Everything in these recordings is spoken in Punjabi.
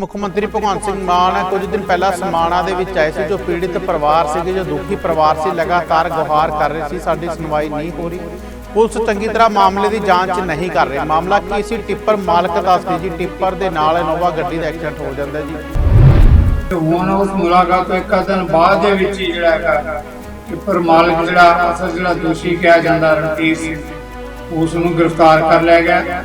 ਮੁੱਖ ਮੰਤਰੀ ਭਗਵੰਤ ਸਿੰਘ ਮਾਨ ਕੁਝ ਦਿਨ ਪਹਿਲਾਂ ਸਮਾਣਾ ਦੇ ਵਿੱਚ ਆਏ ਸੀ, ਜੋ ਪੀੜਿਤ ਪਰਿਵਾਰ ਸੀਗੇ, ਜੋ ਦੁਖੀ ਪਰਿਵਾਰ ਸੀ, ਲਗਾਤਾਰ ਗੁਹਾਰ ਕਰ ਰਹੇ ਸੀ, ਸਾਡੀ ਸੁਣਵਾਈ ਨਹੀਂ ਹੋ ਰਹੀ। ਪੁਲਿਸ ਚੰਗੀ ਤਰ੍ਹਾਂ ਮਾਮਲੇ ਦੀ ਜਾਂਚ ਨਹੀਂ ਕਰ ਰਹੀ। ਮਾਮਲਾ ਕੀ ਸੀ? ਟਿੱਪਰ ਮਾਲਕ ਦੱਸਦੀ ਜੀ। ਟਿੱਪਰ ਦੇ ਨਾਲ ਇਨੋਵਾ ਗੱਡੀ ਦਾ ਐਕਸੀਡੈਂਟ ਹੋ ਜਾਂਦਾ ਜੀ। ਤੇ ਉਸ ਮੁਲਾਕਾਤ ਤੋਂ ਇੱਕ ਦਿਨ ਬਾਅਦ ਦੇ ਵਿੱਚ ਜਿਹੜਾ ਹੈਗਾ ਕਿ ਮਾਲਕ ਜਿਹੜਾ ਅਸਲ ਜਿਹੜਾ ਦੋਸ਼ੀ ਕਿਹਾ ਜਾਂਦਾ ਰਣਜੀਤ ਉਸ ਨੂੰ ਗ੍ਰਿਫਤਾਰ ਕਰ ਲਿਆ ਗਿਆ।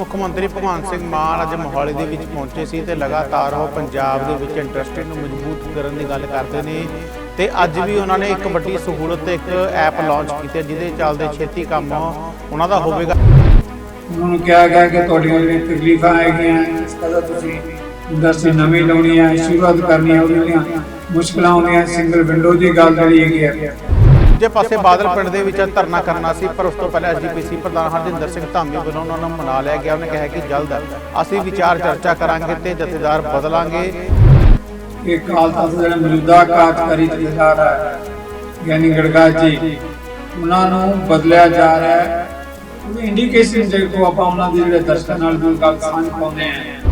ਮੁੱਖ ਮੰਤਰੀ ਭਗਵੰਤ ਸਿੰਘ ਮਾਨ ਅੱਜ ਮੋਹਾਲੀ ਦੇ ਵਿੱਚ ਪਹੁੰਚੇ ਸੀ ਤੇ ਲਗਾਤਾਰ ਉਹ ਪੰਜਾਬ ਦੇ ਵਿੱਚ ਇੰਡਸਟਰੀ ਨੂੰ ਮਜ਼ਬੂਤ ਕਰਨ ਦੀ ਗੱਲ ਕਰਦੇ ਨੇ ਤੇ ਅੱਜ ਵੀ ਉਹਨਾਂ ਨੇ ਇੱਕ ਵੱਡੀ ਸਹੂਲਤ ਤੇ ਇੱਕ ਐਪ ਲਾਂਚ ਕੀਤੀ ਹੈ, ਜਿਹਦੇ ਚੱਲਦੇ ਛੇਤੀ ਕੰਮ ਉਹਨਾਂ ਦਾ ਹੋਵੇਗਾ। ਉਹਨਾਂ ਨੂੰ ਕਿਹਾ ਗਿਆ ਕਿ ਤੁਹਾਡੀਆਂ ਜਿਹੜੀਆਂ ਤਕਲੀਫਾਂ ਹੈਗੀਆਂ ਇਸ ਕਦਾ ਤੁਸੀਂ ਇੰਡਸਟਰੀ ਨਵੀਂ ਲਾਉਣੀ ਹੈ ਸ਼ੁਰੂਆਤ ਕਰਨੀ ਹੈ ਉਹਦੀਆਂ ਮੁਸ਼ਕਲਾਂ ਆਉਂਦੀਆਂ ਸਿੰਗਲ ਵਿੰਡੋ ਦੀ ਗੱਲ ਜਿਹੜੀ ਹੈਗੀ ਹੈ ਦੂਜੇ ਪਾਸੇ ਬਾਦਲ ਪਿੰਡ ਦੇ ਵਿੱਚ ਧਰਨਾ ਕਰਨਾ ਸੀ, ਪਰ ਉਸ ਤੋਂ ਪਹਿਲਾਂ ਐਸਜੀਪੀਸੀ ਪ੍ਰਧਾਨ ਹਰਜਿੰਦਰ ਸਿੰਘ ਧਾਮੀ ਵੱਲੋਂ ਉਹਨਾਂ ਨੂੰ ਮਨਾ ਲਿਆ ਗਿਆ। ਉਹਨੇ ਕਿਹਾ ਕਿ ਜਲਦ ਅਸੀਂ ਵਿਚਾਰ ਚਰਚਾ ਕਰਾਂਗੇ ਤੇ ਜਥੇਦਾਰ ਬਦਲਾਂਗੇ। ਕਿ ਕਾਲ ਤਖਤ ਦੇ ਮੌਜੂਦਾ ਕਾਰਜਕਾਰੀ ਜਥੇਦਾਰ ਹੈ ਗਿਆਨੀ ਗੜਗਾ ਜੀ, ਉਹਨਾਂ ਨੂੰ ਬਦਲਿਆ ਜਾ ਰਿਹਾ ਹੈ। ਉਹ ਇੰਡੀਕੇਸ਼ਨ ਜੇ ਕੋ ਆਪਾਂ ਉਹਨਾਂ ਦੇ ਜਿਹੜੇ ਦਰਸ਼ਕਾਂ ਨਾਲ ਗੱਲ ਸਾਂਝ ਪਾਉਂਦੇ ਆ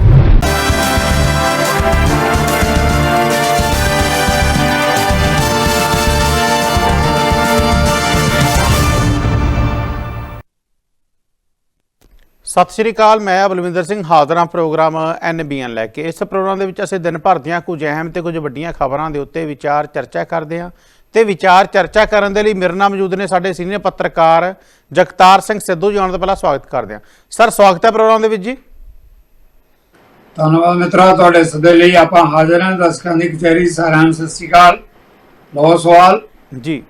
ਸਤਿ ਸ਼੍ਰੀ ਅਕਾਲ ਮੈਂ ਬਲਵਿੰਦਰ ਸਿੰਘ ਹਾਜ਼ਰਾਂ ਪ੍ਰੋਗਰਾਮ ਐਨਬੀਐਨ ਲੈ ਕੇ। ਇਸ ਪ੍ਰੋਗਰਾਮ ਦੇ ਵਿੱਚ ਅਸੀਂ ਦਿਨ ਭਰ ਦੀਆਂ ਕੁਝ ਅਹਿਮ ਤੇ ਕੁਝ ਵੱਡੀਆਂ ਖਬਰਾਂ ਦੇ ਉੱਤੇ ਵਿਚਾਰ ਚਰਚਾ ਕਰਦੇ ਹਾਂ। ਤੇ ਵਿਚਾਰ ਚਰਚਾ ਕਰਨ ਦੇ ਲਈ ਮੇਰੇ ਨਾਲ ਮੌਜੂਦ ਨੇ ਸਾਡੇ ਸੀਨੀਅਰ ਪੱਤਰਕਾਰ ਜਗਤਾਰ ਸਿੰਘ ਸਿੱਧੂ ਜੀ ਆਉਣ ਤੋਂ ਪਹਿਲਾਂ ਸਵਾਗਤ ਕਰਦੇ ਹਾਂ। ਸਰ ਸਵਾਗਤ ਹੈ ਪ੍ਰੋਗਰਾਮ ਦੇ ਵਿੱਚ ਜੀ। ਧੰਨਵਾਦ ਮਿੱਤਰਾ ਤੁਹਾਡੇ ਸਦੇ ਲਈ ਆਪਾਂ ਹਾਜ਼ਰ ਹਾਂ। ਦਰਸ਼ਕਾਂ ਦੀ ਕਚਹਿਰੀ ਸਾਰਿਆਂ ਸਤਿ ਸ਼੍ਰੀ ਅਕਾਲ। ਬਹੁਤ ਸਵਾਲ। ਜੀ।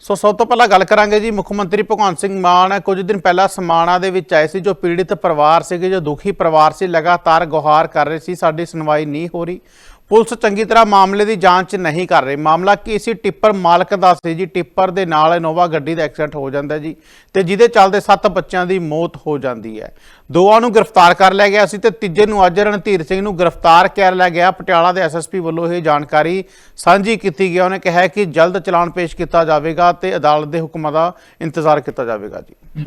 ਸੋ ਸਭ ਤੋਂ ਪਹਿਲਾਂ ਗੱਲ ਕਰਾਂਗੇ ਜੀ, ਮੁੱਖ ਮੰਤਰੀ ਭਗਵੰਤ ਸਿੰਘ ਮਾਨ ਕੁਝ ਦਿਨ ਪਹਿਲਾਂ ਸਮਾਣਾ ਦੇ ਵਿੱਚ ਆਏ ਸੀ, ਜੋ ਪੀੜਿਤ ਪਰਿਵਾਰ ਸੀਗੇ, ਜੋ ਦੁਖੀ ਪਰਿਵਾਰ ਸੀ, ਲਗਾਤਾਰ ਗੁਹਾਰ ਕਰ ਰਹੇ ਸੀ, ਸਾਡੀ ਸੁਣਵਾਈ ਨਹੀਂ ਹੋ ਰਹੀ। ਪੁਲਿਸ ਚੰਗੀ ਤਰ੍ਹਾਂ ਮਾਮਲੇ ਦੀ ਜਾਂਚ ਨਹੀਂ ਕਰ ਰਹੀ। ਮਾਮਲਾ ਕੀ ਸੀ? ਟਿੱਪਰ ਮਾਲਕ ਦਾ ਸੀ ਜੀ। ਟਿੱਪਰ ਦੇ ਨਾਲ ਇਨੋਵਾ ਗੱਡੀ ਦਾ ਐਕਸੀਡੈਂਟ ਹੋ ਜਾਂਦਾ ਜੀ ਤੇ ਜਿਹਦੇ ਚੱਲਦੇ ਸੱਤ ਬੱਚਿਆਂ ਦੀ ਮੌਤ ਹੋ ਜਾਂਦੀ ਹੈ। ਦੋਵਾਂ ਨੂੰ ਗ੍ਰਿਫਤਾਰ ਕਰ ਲਿਆ ਗਿਆ ਸੀ ਤੇ ਤੀਜੇ ਨੂੰ ਅੱਜ ਰਣਧੀਰ ਸਿੰਘ ਨੂੰ ਗ੍ਰਿਫਤਾਰ ਕਰ ਲਿਆ ਗਿਆ। ਪਟਿਆਲਾ ਦੇ ਐਸਐਸਪੀ ਵੱਲੋਂ ਇਹ ਜਾਣਕਾਰੀ ਸਾਂਝੀ ਕੀਤੀ ਗਈ। ਉਹਨੇ ਕਿਹਾ ਕਿ ਜਲਦ ਚਲਾਨ ਪੇਸ਼ ਕੀਤਾ ਜਾਵੇਗਾ ਤੇ ਅਦਾਲਤ ਦੇ ਹੁਕਮਾਂ ਦਾ ਇੰਤਜ਼ਾਰ ਕੀਤਾ ਜਾਵੇਗਾ ਜੀ।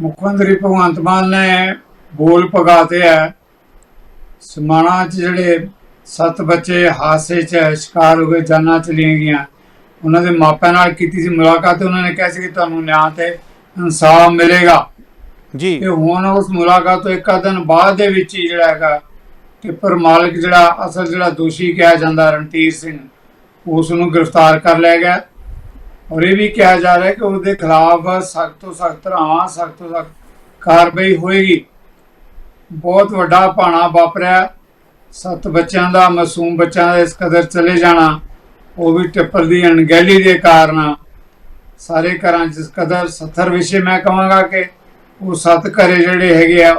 ਮੁੱਖ ਮੰਤਰੀ ਭਗਵੰਤ ਮਾਨ ਨੇ ਬੋਲ ਪਗਾਤੇ ਹੈ। ਸਮਾਣਾ ਚ ਜਿਹੜੇ ਸੱਤ ਬੱਚੇ ਹਾਦਸੇ ਚ ਸ਼ਿਕਾਰ ਹੋ ਗਏ ਜਾਨਾਂ ਚਲੀਆਂ ਗਈਆਂ। ਉਹਨਾਂ ਦੇ ਮਾਪਿਆਂ ਨਾਲ ਕੀਤੀ ਸੀ ਮੁਲਾਕਾਤ ਤੇ ਉਹਨਾਂ ਨੇ ਕਿਹਾ ਸੀ ਕਿ ਤੁਹਾਨੂੰ ਨਿਆਂ ਤੇ ਇਨਸਾਫ ਮਿਲੇਗਾ। ਜੀ। ਤੇ ਹੁਣ ਉਸ ਮੁਲਾਕਾਤ ਤੋਂ ਇੱਕ ਦਿਨ ਬਾਅਦ ਦੇ ਵਿੱਚ ਹੀ ਜਿਹੜਾ ਹੈਗਾ ਟਿੱਪਰ ਮਾਲਕ ਜਿਹੜਾ ਅਸਲ ਜਿਹੜਾ ਦੋਸ਼ੀ ਕਿਹਾ ਜਾਂਦਾ ਰਣਜੀਤ ਸਿੰਘ ਉਸ ਨੂੰ ਗ੍ਰਿਫਤਾਰ ਕਰ ਲਿਆ ਗਿਆ। ਔਰ ਇਹ ਵੀ ਕਿਹਾ ਜਾ ਰਿਹਾ ਹੈ ਕਿ ਉਹਦੇ ਖਿਲਾਫ ਸਖਤ ਤੋਂ ਸਖਤ ਧਾਰਾਵਾਂ ਸਖਤ ਤੋਂ ਸਖਤ ਕਾਰਵਾਈ ਹੋਏਗੀ। ਬਹੁਤ ਵੱਡਾ ਭਾਣਾ ਵਾਪਰਿਆ। ਸੱਤ ਬੱਚਿਆਂ ਦਾ, ਮਾਸੂਮ ਬੱਚਿਆਂ ਦਾ ਇਸ ਕਦਰ ਚਲੇ ਜਾਣਾ, ਉਹ ਵੀ ਟਿੱਪਰ ਦੀ ਅਣਗਹਿਲੀ ਦੇ ਕਾਰਨ। ਸਾਰੇ ਘਰਾਂ 'ਚ ਇਸ ਕਦਰ 70 ਵਿਸ਼ੇ ਮੈਂ ਕਹਾਂਗਾ ਕਿ ਉਹ ਸੱਤ ਘਰੇ ਜਿਹੜੇ ਹੈਗੇ ਆ,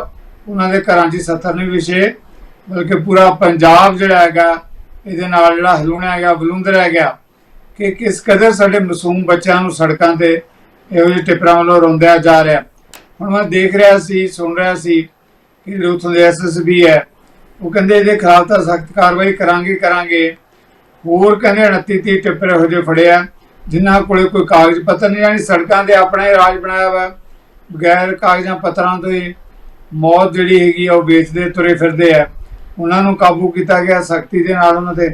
ਉਹਨਾਂ ਦੇ ਘਰਾਂ 'ਚ 70 ਨਹੀਂ ਵਿਸ਼ੇ, ਬਲਕਿ ਪੂਰਾ ਪੰਜਾਬ ਜਿਹੜਾ ਹੈਗਾ, ਇਹਦੇ ਨਾਲ ਜਿਹੜਾ ਹਲੂਣਾ ਹੈਗਾ, ਬਲੁੰਦਰ ਹੈਗਾ। ਕਿ ਕਿਸ ਕਦਰ ਸਾਡੇ ਮਾਸੂਮ ਬੱਚਿਆਂ ਨੂੰ ਸੜਕਾਂ ਤੇ ਇਹੋ ਜਿਹੇ ਟਿੱਪਰਾਂ ਵੱਲੋਂ ਰੋਂਦਿਆ ਜਾ ਰਿਹਾ। ਹੁਣ ਮੈਂ ਦੇਖ ਰਿਹਾ ਸੀ, ਸੁਣ ਰਿਹਾ ਸੀ ਜਿਹੜੇ ਉੱਥੋਂ ਦੇ ਐਸਐਸਬੀ ਹੈ, ਉਹ ਕਹਿੰਦੇ ਇਹਦੇ ਖਿਲਾਫ ਤਾਂ ਸਖਤ ਕਾਰਵਾਈ ਕਰਾਂਗੇ ਕਰਾਂਗੇ। ਹੋਰ ਕਹਿੰਦੇ 29 30 ਟਿੱਪਰ ਇਹੋ ਜਿਹੇ ਫੜਿਆ ਜਿਨ੍ਹਾਂ ਕੋਲੇ ਕੋਈ ਕਾਗਜ਼ ਪੱਤਰ ਨਹੀਂ, ਯਾਨੀ ਸੜਕਾਂ ਤੇ ਆਪਣਾ ਹੀ ਰਾਜ ਬਣਾਇਆ ਵਾ ਬਗੈਰ ਕਾਗਜ਼ਾਂ ਪੱਤਰਾਂ ਤੋਂ ਹੀ ਮੌਤ ਜਿਹੜੀ ਹੈਗੀ ਆ, ਉਹ ਵੇਚਦੇ, ਤੁਰੇ ਫਿਰਦੇ ਆ। ਉਹਨਾਂ ਨੂੰ ਕਾਬੂ ਕੀਤਾ ਗਿਆ, ਸਖਤੀ ਦੇ ਨਾਲ ਉਹਨਾਂ ਤੇ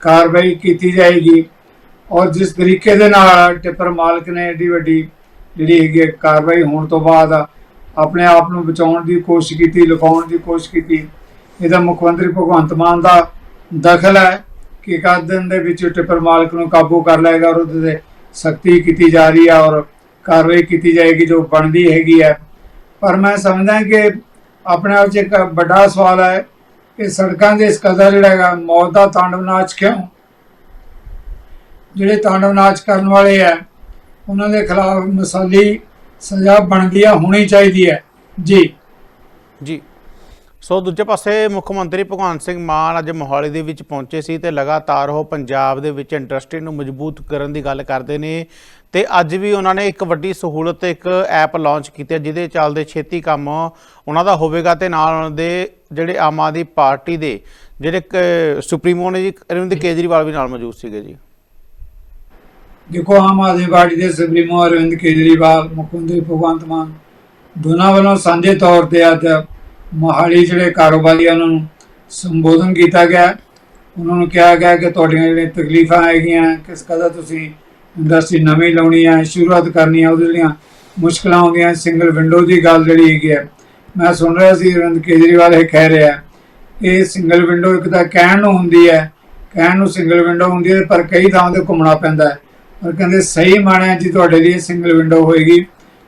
ਕਾਰਵਾਈ ਕੀਤੀ ਜਾਏਗੀ। ਔਰ ਜਿਸ ਤਰੀਕੇ ਦੇ ਨਾਲ ਟਿੱਪਰ ਮਾਲਕ ਨੇ ਏਡੀ ਵੱਡੀ ਜਿਹੜੀ ਹੈਗੀ ਹੈ ਕਾਰਵਾਈ ਹੋਣ ਤੋਂ ਬਾਅਦ ਆਪਣੇ ਆਪ ਨੂੰ ਬਚਾਉਣ ਦੀ ਕੋਸ਼ਿਸ਼ ਕੀਤੀ ਲੁਕਾਉਣ ਦੀ ਕੋਸ਼ਿਸ਼ ਕੀਤੀ। ਇਹਦਾ ਮੁੱਖ ਮੰਤਰੀ ਭਗਵੰਤ ਮਾਨ ਦਾ ਦਖਲ ਹੈ ਕਿ ਇੱਕ ਦਿਨ ਦੇ ਵਿੱਚ ਟਿੱਪਰ ਮਾਲਕ ਨੂੰ ਕਾਬੂ ਕਰ ਲਏਗਾ ਔਰ ਉਹਦੇ ਤੇ ਸਖਤੀ ਕੀਤੀ ਜਾ ਰਹੀ ਹੈ ਔਰ ਕਾਰਵਾਈ ਕੀਤੀ ਜਾਏਗੀ ਜੋ ਬਣਦੀ ਹੈਗੀ ਹੈ। ਪਰ ਮੈਂ ਸਮਝਦਾ ਕਿ ਆਪਣੇ ਆਪ 'ਚ ਇੱਕ ਵੱਡਾ ਸਵਾਲ ਹੈ ਕਿ ਸੜਕਾਂ ਦੇ ਇਸ ਕਦਰ ਜਿਹੜਾ ਹੈਗਾ, ਮੌਤ ਦਾ ਤਾਂਡਵ ਨਾਚ ਕਿਉਂ? ਜਿਹੜੇ ਤਾਂਡਵ ਨਾਚ ਕਰਨ ਵਾਲੇ ਆ ਉਹਨਾਂ ਦੇ ਖਿਲਾਫ ਮਸਾਲੀ ਸਜ਼ਾ ਬਣਦੀ ਆ, ਹੋਣੀ ਚਾਹੀਦੀ ਹੈ। ਜੀ। ਜੀ। ਸੋ ਦੂਜੇ ਪਾਸੇ ਮੁੱਖ ਮੰਤਰੀ ਭਗਵੰਤ ਸਿੰਘ ਮਾਨ ਅੱਜ ਮੋਹਾਲੀ ਦੇ ਵਿੱਚ ਪਹੁੰਚੇ ਸੀ ਤੇ ਲਗਾਤਾਰ ਉਹ ਪੰਜਾਬ ਦੇ ਵਿੱਚ ਇੰਡਸਟਰੀ ਨੂੰ ਮਜ਼ਬੂਤ ਕਰਨ ਦੀ ਗੱਲ ਕਰਦੇ ਨੇ ਤੇ ਅੱਜ ਵੀ ਉਹਨਾਂ ਨੇ ਇੱਕ ਵੱਡੀ ਸਹੂਲਤ, ਇੱਕ ਐਪ ਲਾਂਚ ਕੀਤੀ ਹੈ, ਜਿਹਦੇ ਚੱਲਦੇ ਛੇਤੀ ਕੰਮ ਉਹਨਾਂ ਦਾ ਹੋਵੇਗਾ ਤੇ ਨਾਲ ਉਹਨਾਂ ਦੇ ਜਿਹੜੇ ਆਮ ਆਦਮੀ ਪਾਰਟੀ ਦੇ ਜਿਹੜੇ ਕ- ਸੁਪਰੀਮੋ ਨੇ ਜੀ, ਅਰਵਿੰਦ ਕੇਜਰੀਵਾਲ ਵੀ ਨਾਲ ਮੌਜੂਦ ਸੀਗੇ ਜੀ। ਦੇਖੋ ਆਮ ਆਦਮੀ ਪਾਰਟੀ ਦੇ ਸੁਪਰੀਮੋ ਅਰਵਿੰਦ ਕੇਜਰੀਵਾਲ ਮੁੱਖ ਮੰਤਰੀ ਭਗਵੰਤ ਮਾਨ ਦੋਨਾਂ ਵੱਲੋਂ ਸਾਂਝੇ ਤੌਰ ਤੇ ਅੱਜ ਮੋਹਾਲੀ ਜਿਹੜੇ ਕਾਰੋਬਾਰੀ ਆ ਉਹਨਾਂ ਨੂੰ ਸੰਬੋਧਨ ਕੀਤਾ ਗਿਆ ਉਹਨਾਂ ਨੂੰ ਕਿਹਾ ਗਿਆ ਕਿ ਤੁਹਾਡੀਆਂ ਜਿਹੜੀਆਂ ਤਕਲੀਫਾਂ ਹੈਗੀਆਂ ਕਿਸ ਕਦਰ ਤੁਸੀਂ ਇੰਡਸਟਰੀ ਨਵੀਂ ਲਾਉਣੀ ਹੈ ਸ਼ੁਰੂਆਤ ਕਰਨੀ ਹੈ ਉਹਦੇ ਜਿਹੜੀਆਂ ਮੁਸ਼ਕਲਾਂ ਆਉਂਦੀਆਂ ਸਿੰਗਲ ਵਿੰਡੋ ਦੀ ਗੱਲ ਜਿਹੜੀ ਹੈਗੀ ਹੈ ਮੈਂ ਸੁਣ ਰਿਹਾ ਸੀ ਅਰਵਿੰਦ ਕੇਜਰੀਵਾਲ ਇਹ ਕਹਿ ਰਿਹਾ ਕਿ ਸਿੰਗਲ ਵਿੰਡੋ ਇੱਕ ਤਾਂ ਕਹਿਣ ਨੂੰ ਹੁੰਦੀ ਹੈ ਕਹਿਣ ਨੂੰ ਸਿੰਗਲ ਵਿੰਡੋ ਹੁੰਦੀ ਹੈ ਪਰ ਕਈ ਥਾਵਾਂ ਤੇ ਘੁੰਮਣਾ ਪੈਂਦਾ ਹੈ ਪਰ ਕਹਿੰਦੇ, ਸਹੀ ਮਾਣਿਆ ਜੀ ਤੁਹਾਡੇ ਲਈ ਸਿੰਗਲ ਵਿੰਡੋ ਹੋਏਗੀ।